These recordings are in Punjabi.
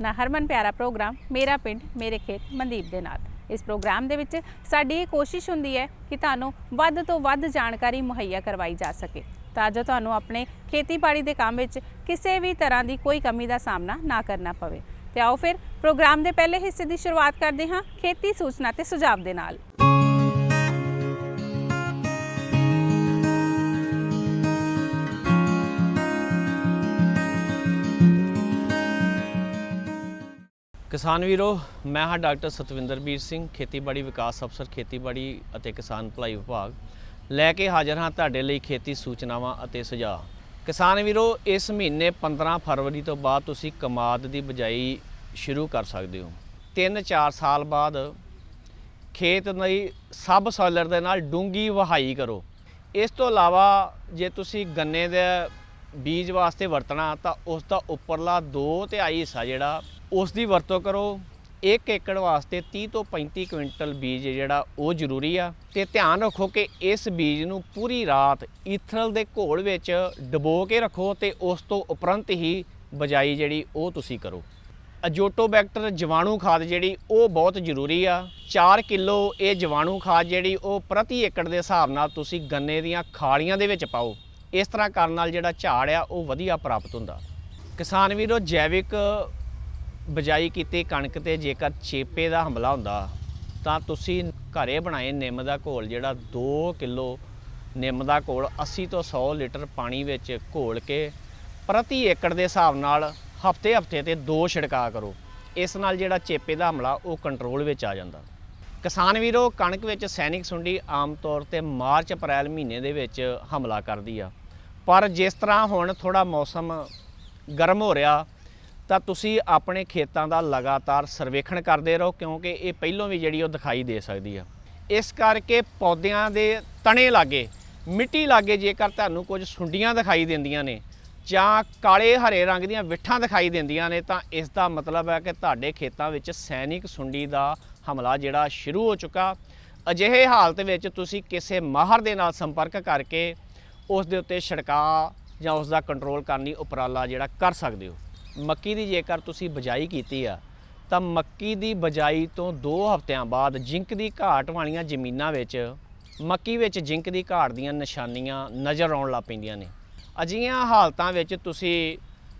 ਤੁਸੀਂ ਆਪਣਾ ਹਰਮਨ ਪਿਆਰਾ ਪ੍ਰੋਗਰਾਮ ਮੇਰਾ ਪਿੰਡ, ਮੇਰੇ ਖੇਤ ਮਨਦੀਪ ਦੇ ਨਾਲ। ਇਸ ਪ੍ਰੋਗਰਾਮ ਦੇ ਵਿੱਚ ਸਾਡੀ ਇਹ ਕੋਸ਼ਿਸ਼ ਹੁੰਦੀ ਹੈ ਕਿ ਤੁਹਾਨੂੰ ਵੱਧ ਤੋਂ ਵੱਧ ਜਾਣਕਾਰੀ ਮੁਹੱਈਆ ਕਰਵਾਈ ਜਾ ਸਕੇ ਤਾਂ ਜੋ ਤੁਹਾਨੂੰ ਆਪਣੇ ਖੇਤੀਬਾੜੀ ਦੇ ਕੰਮ ਵਿੱਚ ਕਿਸੇ ਵੀ ਤਰ੍ਹਾਂ ਦੀ ਕੋਈ ਕਮੀ ਦਾ ਸਾਹਮਣਾ ਨਾ ਕਰਨਾ ਪਵੇ। ਤੇ ਆਓ ਫਿਰ ਪ੍ਰੋਗਰਾਮ ਦੇ ਪਹਿਲੇ ਹਿੱਸੇ ਦੀ ਸ਼ੁਰੂਆਤ ਕਰਦੇ ਹਾਂ ਖੇਤੀ ਸੂਚਨਾ ਤੇ ਸੁਝਾਅ ਦੇ ਨਾਲ। ਕਿਸਾਨ ਵੀਰੋ, ਮੈਂ ਹਾਂ ਡਾਕਟਰ ਸਤਵਿੰਦਰਬੀਰ ਸਿੰਘ, ਖੇਤੀਬਾੜੀ ਵਿਕਾਸ ਅਫਸਰ, ਖੇਤੀਬਾੜੀ ਅਤੇ ਕਿਸਾਨ ਭਲਾਈ ਵਿਭਾਗ। ਲੈ ਕੇ ਹਾਜ਼ਰ ਹਾਂ ਤੁਹਾਡੇ ਲਈ ਖੇਤੀ ਸੂਚਨਾਵਾਂ ਅਤੇ ਸੁਝਾਅ। ਕਿਸਾਨ ਵੀਰੋ, ਇਸ ਮਹੀਨੇ 15 ਫਰਵਰੀ ਤੋਂ ਬਾਅਦ ਤੁਸੀਂ ਕਮਾਦ ਦੀ ਬਜਾਈ ਸ਼ੁਰੂ ਕਰ ਸਕਦੇ ਹੋ। 3-4 ਸਾਲ ਬਾਅਦ ਖੇਤ ਲਈ ਸਬ ਸੋਇਲਰ ਦੇ ਨਾਲ ਡੂੰਗੀ ਵਹਾਈ ਕਰੋ। ਇਸ ਤੋਂ ਇਲਾਵਾ ਜੇ ਤੁਸੀਂ ਗੰਨੇ ਦੇ ਬੀਜ ਵਾਸਤੇ ਵਰਤਣਾ ਤਾਂ ਉਸ ਦਾ ਉੱਪਰਲਾ 2 ਤਿਹਾਈ ਹਿੱਸਾ ਜਿਹੜਾ ਉਸ ਦੀ ਵਰਤੋਂ ਕਰੋ। 1 ਏਕੜ ਵਾਸਤੇ 30 ਤੋਂ 35 ਕੁਇੰਟਲ ਬੀਜ ਜਿਹੜਾ ਉਹ ਜ਼ਰੂਰੀ ਆ ਤੇ ਧਿਆਨ ਰੱਖੋ ਕਿ ਇਸ ਬੀਜ ਨੂੰ ਪੂਰੀ ਰਾਤ ਈਥਰਲ ਦੇ ਘੋਲ ਵਿੱਚ ਡਬੋ ਕੇ ਰੱਖੋ ਤੇ ਉਸ ਤੋਂ ਉਪਰੰਤ ਹੀ ਬਜਾਈ ਜਿਹੜੀ ਉਹ ਤੁਸੀਂ ਕਰੋ। ਅਜੋਟੋਬੈਕਟਰ ਜੀਵਾਣੂ ਖਾਦ ਜਿਹੜੀ ਉਹ ਬਹੁਤ ਜ਼ਰੂਰੀ ਆ। 4 ਕਿਲੋ ਇਹ ਜੀਵਾਣੂ ਖਾਦ ਜਿਹੜੀ ਉਹ ਪ੍ਰਤੀ ਏਕੜ ਦੇ ਹਿਸਾਬ ਨਾਲ ਤੁਸੀਂ ਗੰਨੇ ਦੀਆਂ ਖਾਲੀਆਂ ਦੇ ਵਿੱਚ ਪਾਓ। ਇਸ ਤਰ੍ਹਾਂ ਕਰਨ ਨਾਲ ਜਿਹੜਾ ਝਾੜ ਆ ਉਹ ਵਧੀਆ ਪ੍ਰਾਪਤ ਹੁੰਦਾ। ਕਿਸਾਨ ਵੀਰੋ, ਜੈਵਿਕ ਬਜਾਈ ਕੀਤੀ ਕਣਕ ਤੇ ਜੇਕਰ ਚੇਪੇ ਦਾ ਹਮਲਾ ਹੁੰਦਾ, ਤਾਂ ਤੁਸੀਂ ਘਰੇ ਬਣਾਏ ਨਿੰਮ ਦਾ ਘੋਲ, ਜਿਹੜਾ 2 ਕਿਲੋ ਨਿੰਮ ਦਾ ਘੋਲ 80 ਤੋਂ 100 ਲੀਟਰ ਪਾਣੀ ਵਿੱਚ ਘੋਲ ਕੇ ਪ੍ਰਤੀ ਏਕੜ ਦੇ ਹਿਸਾਬ ਨਾਲ ਹਫ਼ਤੇ ਹਫ਼ਤੇ ਤੇ ਦੋ ਛਿੜਕਾਅ ਕਰੋ। ਇਸ ਨਾਲ ਜਿਹੜਾ ਚੇਪੇ ਦਾ ਹਮਲਾ, ਉਹ ਕੰਟਰੋਲ ਵਿੱਚ ਆ ਜਾਂਦਾ। ਕਿਸਾਨ ਵੀਰੋ, ਕਣਕ ਵਿੱਚ ਸੈਨਿਕ ਸੁੰਡੀ ਆਮ ਤੌਰ ਤੇ ਮਾਰਚ ਅਪ੍ਰੈਲ ਮਹੀਨੇ ਦੇ ਵਿੱਚ ਹਮਲਾ ਕਰਦੀ ਆ। ਪਰ ਜਿਸ ਤਰ੍ਹਾਂ ਹੁਣ ਥੋੜਾ ਮੌਸਮ ਗਰਮ ਹੋ ਰਿਹਾ ਤਾਂ ਤੁਸੀਂ ਆਪਣੇ ਖੇਤਾਂ ਦਾ ਲਗਾਤਾਰ ਸਰਵੇਖਣ ਕਰਦੇ ਰਹੋ, ਕਿਉਂਕਿ ਇਹ ਪਹਿਲੋਂ ਵੀ ਜਿਹੜੀ ਉਹ ਦਿਖਾਈ ਦੇ ਸਕਦੀ ਆ। ਇਸ ਕਰਕੇ ਪੌਦਿਆਂ ਦੇ ਤਣੇ ਲਾਗੇ, ਮਿੱਟੀ ਲਾਗੇ ਜੇਕਰ ਤੁਹਾਨੂੰ ਕੁਝ ਸੁੰਡੀਆਂ ਦਿਖਾਈ ਦਿੰਦੀਆਂ ਨੇ ਜਾਂ ਕਾਲੇ ਹਰੇ ਰੰਗ ਦੀਆਂ ਵਿਠਾਂ ਦਿਖਾਈ ਦਿੰਦੀਆਂ ਨੇ, ਤਾਂ ਇਸ ਦਾ ਮਤਲਬ ਹੈ ਕਿ ਤੁਹਾਡੇ ਖੇਤਾਂ ਵਿੱਚ ਸੈਨਿਕ ਸੁੰਡੀ ਦਾ ਹਮਲਾ ਜਿਹੜਾ ਸ਼ੁਰੂ ਹੋ ਚੁੱਕਾ। ਅਜਿਹੇ ਹਾਲਤ ਵਿੱਚ ਤੁਸੀਂ ਕਿਸੇ ਮਾਹਰ ਦੇ ਨਾਲ ਸੰਪਰਕ ਕਰਕੇ ਉਸ ਦੇ ਉੱਤੇ ਛਿੜਕਾਅ ਜਾਂ ਉਸ ਦਾ ਕੰਟਰੋਲ ਕਰਨ ਲਈ ਉਪਰਾਲਾ ਜਿਹੜਾ ਕਰ ਸਕਦੇ ਹੋ। ਮੱਕੀ ਦੀ ਜੇਕਰ ਤੁਸੀਂ ਬਜਾਈ ਕੀਤੀ ਆ, ਤਾਂ ਮੱਕੀ ਦੀ ਬਜਾਈ ਤੋਂ 2 ਹਫ਼ਤਿਆਂ ਬਾਅਦ ਜਿੰਕ ਦੀ ਘਾਟ ਵਾਲੀਆਂ ਜ਼ਮੀਨਾਂ ਵਿੱਚ, ਮੱਕੀ ਵਿੱਚ ਜਿੰਕ ਦੀ ਘਾਟ ਦੀਆਂ ਨਿਸ਼ਾਨੀਆਂ ਨਜ਼ਰ ਆਉਣ ਲੱਗ ਪੈਂਦੀਆਂ ਨੇ। ਅਜਿਹੀਆਂ ਹਾਲਤਾਂ ਵਿੱਚ ਤੁਸੀਂ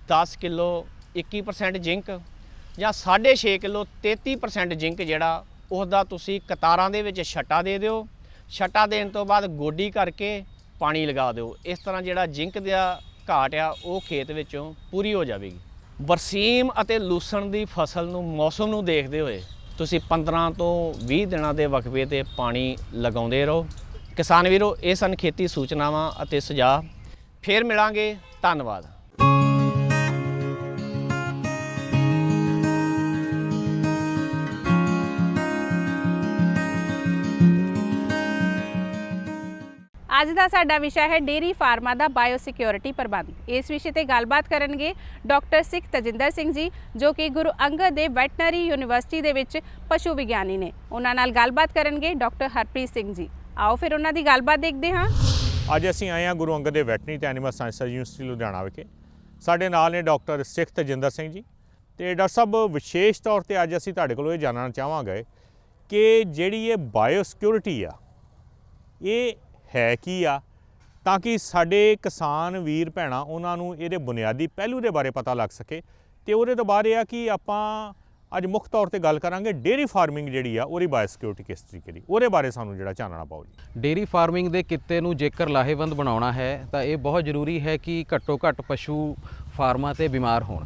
10 ਕਿਲੋ 21% ਜਿੰਕ ਜਾਂ 6.5 ਕਿਲੋ 33% ਜਿੰਕ ਜਿਹੜਾ ਉਸ ਤੁਸੀਂ ਕਤਾਰਾਂ ਦੇ ਵਿੱਚ ਛਟਾ ਦੇ ਦਿਓ। ਛਟਾ ਦੇਣ ਤੋਂ ਬਾਅਦ ਗੋਡੀ ਕਰਕੇ ਪਾਣੀ ਲਗਾ ਦਿਓ। ਇਸ ਤਰ੍ਹਾਂ ਜਿਹੜਾ ਜਿੰਕ ਦਾ ਘਾਟ ਆ, ਉਹ ਖੇਤ ਵਿੱਚੋਂ ਪੂਰੀ ਹੋ ਜਾਵੇਗੀ। ਬਰਸੀਮ ਅਤੇ ਲੂਸਣ ਦੀ ਫਸਲ ਨੂੰ ਮੌਸਮ ਨੂੰ ਦੇਖਦੇ ਹੋਏ ਤੁਸੀਂ 15 ਤੋਂ 20 ਦਿਨਾਂ ਦੇ ਵਕਫੇ ਤੇ ਪਾਣੀ ਲਗਾਉਂਦੇ ਰਹੋ। ਕਿਸਾਨ ਵੀਰੋ, ਇਹ ਸਨ ਖੇਤੀ ਸੂਚਨਾਵਾਂ ਅਤੇ ਸੁਝਾਅ। ਫੇਰ ਮਿਲਾਂਗੇ। ਧੰਨਵਾਦ। ਅੱਜ ਦਾ ਸਾਡਾ ਵਿਸ਼ਾ ਹੈ ਡੇਰੀ ਫਾਰਮਾਂ ਦਾ ਬਾਇਓ ਬਾਇਓਸਿਕਿਉਰਿਟੀ ਪ੍ਰਬੰਧ। ਇਸ ਵਿਸ਼ੇ ਤੇ ਗੱਲਬਾਤ ਕਰਨਗੇ ਡਾਕਟਰ ਸਿੱਖ ਤਜਿੰਦਰ ਸਿੰਘ ਜੀ, ਜੋ ਕਿ ਗੁਰੂ ਅੰਗਦ ਦੇ ਵੈਟਨਰੀ ਯੂਨੀਵਰਸਿਟੀ ਦੇ ਵਿੱਚ ਪਸ਼ੂ ਵਿਗਿਆਨੀ ਨੇ। ਉਹਨਾਂ ਨਾਲ ਗੱਲਬਾਤ ਕਰਨਗੇ ਡਾਕਟਰ ਹਰਪ੍ਰੀਤ ਸਿੰਘ ਜੀ। ਆਓ ਫਿਰ ਉਹਨਾਂ ਦੀ ਗੱਲਬਾਤ ਦੇਖਦੇ ਹਾਂ। ਅੱਜ ਅਸੀਂ ਆਏ ਹਾਂ ਗੁਰੂ ਅੰਗਦ ਦੇ ਵੈਟਨਰੀ ਤੇ ਐਨੀਮਲ ਸਾਇੰਸ ਯੂਨੀਵਰਸਿਟੀ ਲੁਧਿਆਣਾ ਵਿਖੇ। ਸਾਡੇ ਨਾਲ ਨੇ ਡਾਕਟਰ ਸਿੱਖ ਤਜਿੰਦਰ ਸਿੰਘ ਜੀ। ਤੇ ਡਾਕਟਰ ਸਾਹਿਬ, ਵਿਸ਼ੇਸ਼ ਤੌਰ ਤੇ ਅੱਜ ਅਸੀਂ ਤੁਹਾਡੇ ਕੋਲੋਂ ਇਹ ਜਾਣਨਾ ਚਾਹਾਂਗੇ ਕਿ ਜਿਹੜੀ ਇਹ ਬਾਇਓ ਸਿਕਿਉਰਿਟੀ ਆ, ਇਹ ਹੈ ਕੀ ਆ? ਤਾਂ ਕਿ ਸਾਡੇ ਕਿਸਾਨ ਵੀਰ ਭੈਣਾਂ ਉਹਨਾਂ ਨੂੰ ਇਹਦੇ ਬੁਨਿਆਦੀ ਪਹਿਲੂ ਦੇ ਬਾਰੇ ਪਤਾ ਲੱਗ ਸਕੇ। ਤੇ ਉਹਦੇ ਤੋਂ ਬਾਅਦ ਇਹ ਆ ਕਿ ਆਪਾਂ ਅੱਜ ਮੁੱਖ ਤੌਰ ਤੇ ਗੱਲ ਕਰਾਂਗੇ ਡੇਅਰੀ ਫਾਰਮਿੰਗ ਜਿਹੜੀ ਆ, ਉਹਦੀ ਬਾਇਓ ਕਿਸ ਤਰੀਕੇ ਦੀ? ਉਹਦੇ ਬਾਰੇ ਸਾਨੂੰ ਜਿਹੜਾ ਜਾਣਨਾ ਪਾਓ ਜੀ। ਡੇਰੀ ਫਾਰਮਿੰਗ ਦੇ ਕਿੱਤੇ ਨੂੰ ਜੇਕਰ ਲਾਹੇਵੰਦ ਬਣਾਉਣਾ ਹੈ, ਤਾਂ ਇਹ ਬਹੁਤ ਜ਼ਰੂਰੀ ਹੈ ਕਿ ਘੱਟੋ ਘੱਟ ਪਸ਼ੂ ਫਾਰਮਾਂ ਤੇ ਬਿਮਾਰ ਹੋਣ।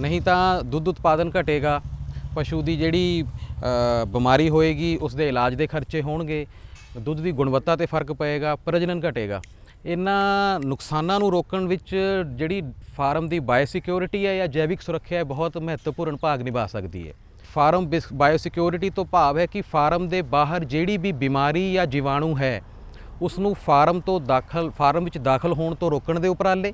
ਨਹੀਂ ਤਾਂ ਦੁੱਧ ਉਤਪਾਦਨ ਘਟੇਗਾ, ਪਸ਼ੂ ਦੀ ਜਿਹੜੀ ਬਿਮਾਰੀ ਹੋਏਗੀ ਉਸ ਦੇ ਇਲਾਜ ਦੇ ਖਰਚੇ ਹੋਣਗੇ ਦੁੱਧ ਦੀ ਗੁਣਵੱਤਾ ਤੇ ਫ਼ਰਕ ਪਏਗਾ, ਪ੍ਰਜਨਨ ਘਟੇਗਾ। ਇਹਨਾਂ ਨੁਕਸਾਨਾਂ ਨੂੰ ਰੋਕਣ ਵਿੱਚ ਜਿਹੜੀ ਫਾਰਮ ਦੀ ਬਾਇਓਸਿਕਿਉਰਿਟੀ ਹੈ ਜਾਂ ਜੈਵਿਕ ਸੁਰੱਖਿਆ ਹੈ, ਬਹੁਤ ਮਹੱਤਵਪੂਰਨ ਭਾਗ ਨਿਭਾ ਸਕਦੀ ਹੈ। ਫਾਰਮ ਬਾਇਓਸਿਕਿਉਰਿਟੀ ਤੋਂ ਭਾਵ ਹੈ ਕਿ ਫਾਰਮ ਦੇ ਬਾਹਰ ਜਿਹੜੀ ਵੀ ਬਿਮਾਰੀ ਜਾਂ ਜੀਵਾਣੂ ਹੈ ਉਸ ਨੂੰ ਫਾਰਮ ਤੋਂ ਦਾਖਲ, ਫਾਰਮ ਵਿੱਚ ਦਾਖਲ ਹੋਣ ਤੋਂ ਰੋਕਣ ਦੇ ਉਪਰਾਲੇ।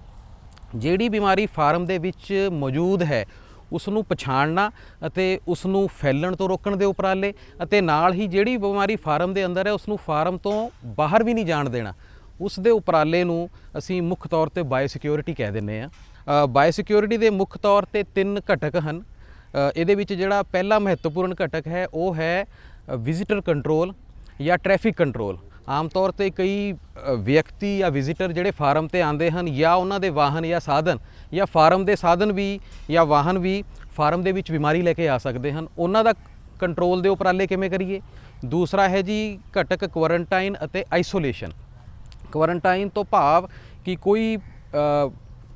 ਜਿਹੜੀ ਬਿਮਾਰੀ ਫਾਰਮ ਦੇ ਵਿੱਚ ਮੌਜੂਦ ਹੈ ਉਸ ਨੂੰ ਪਛਾਣਨਾ ਅਤੇ ਉਸ ਨੂੰ ਫੈਲਣ ਤੋਂ ਰੋਕਣ ਦੇ ਉਪਰਾਲੇ ਅਤੇ ਨਾਲ ਹੀ ਜਿਹੜੀ ਬਿਮਾਰੀ ਫਾਰਮ ਦੇ ਅੰਦਰ ਹੈ ਉਸ ਨੂੰ ਫਾਰਮ ਤੋਂ ਬਾਹਰ ਵੀ ਨਹੀਂ ਜਾਣ ਦੇਣਾ। ਉਸ ਦੇ ਉਪਰਾਲੇ ਨੂੰ ਅਸੀਂ ਮੁੱਖ ਤੌਰ ਤੇ ਬਾਇਓਸਿਕਿਉਰਿਟੀ ਕਹਿ ਦਿੰਦੇ ਆ ਬਾਇਓਸਿਕਿਉਰਿਟੀ ਦੇ ਮੁੱਖ ਤੌਰ ਤੇ ਤਿੰਨ ਘਟਕ ਹਨ। ਇਹਦੇ ਵਿੱਚ ਜਿਹੜਾ ਪਹਿਲਾ ਮਹੱਤਵਪੂਰਨ ਘਟਕ ਹੈ, ਉਹ ਹੈ ਵਿਜ਼ਿਟਰ ਕੰਟਰੋਲ ਜਾਂ ਟ੍ਰੈਫਿਕ ਕੰਟਰੋਲ ਆਮ ਤੌਰ ਤੇ ਕਈ ਵਿਅਕਤੀ ਜਾਂ ਵਿਜ਼ਿਟਰ ਜਿਹੜੇ ਫਾਰਮ ਤੇ ਆਉਂਦੇ ਹਨ ਜਾਂ ਉਹਨਾਂ ਦੇ ਵਾਹਨ ਜਾਂ ਸਾਧਨ ਜਾਂ ਫਾਰਮ ਦੇ ਸਾਧਨ ਵੀ ਜਾਂ ਵਾਹਨ ਵੀ ਫਾਰਮ ਦੇ ਵਿੱਚ ਬਿਮਾਰੀ ਲੈ ਕੇ ਆ ਸਕਦੇ ਹਨ। ਉਹਨਾਂ ਦਾ ਕੰਟਰੋਲ ਦੇ ਉਪਰਾਲੇ ਕਿਵੇਂ ਕਰੀਏ? ਦੂਸਰਾ ਹੈ ਜੀ ਘਟਕ ਕੁਆਰੰਟਾਈਨ ਅਤੇ ਆਈਸੋਲੇਸ਼ਨ। ਕੁਆਰੰਟਾਈਨ ਤੋਂ ਭਾਵ ਕਿ ਕੋਈ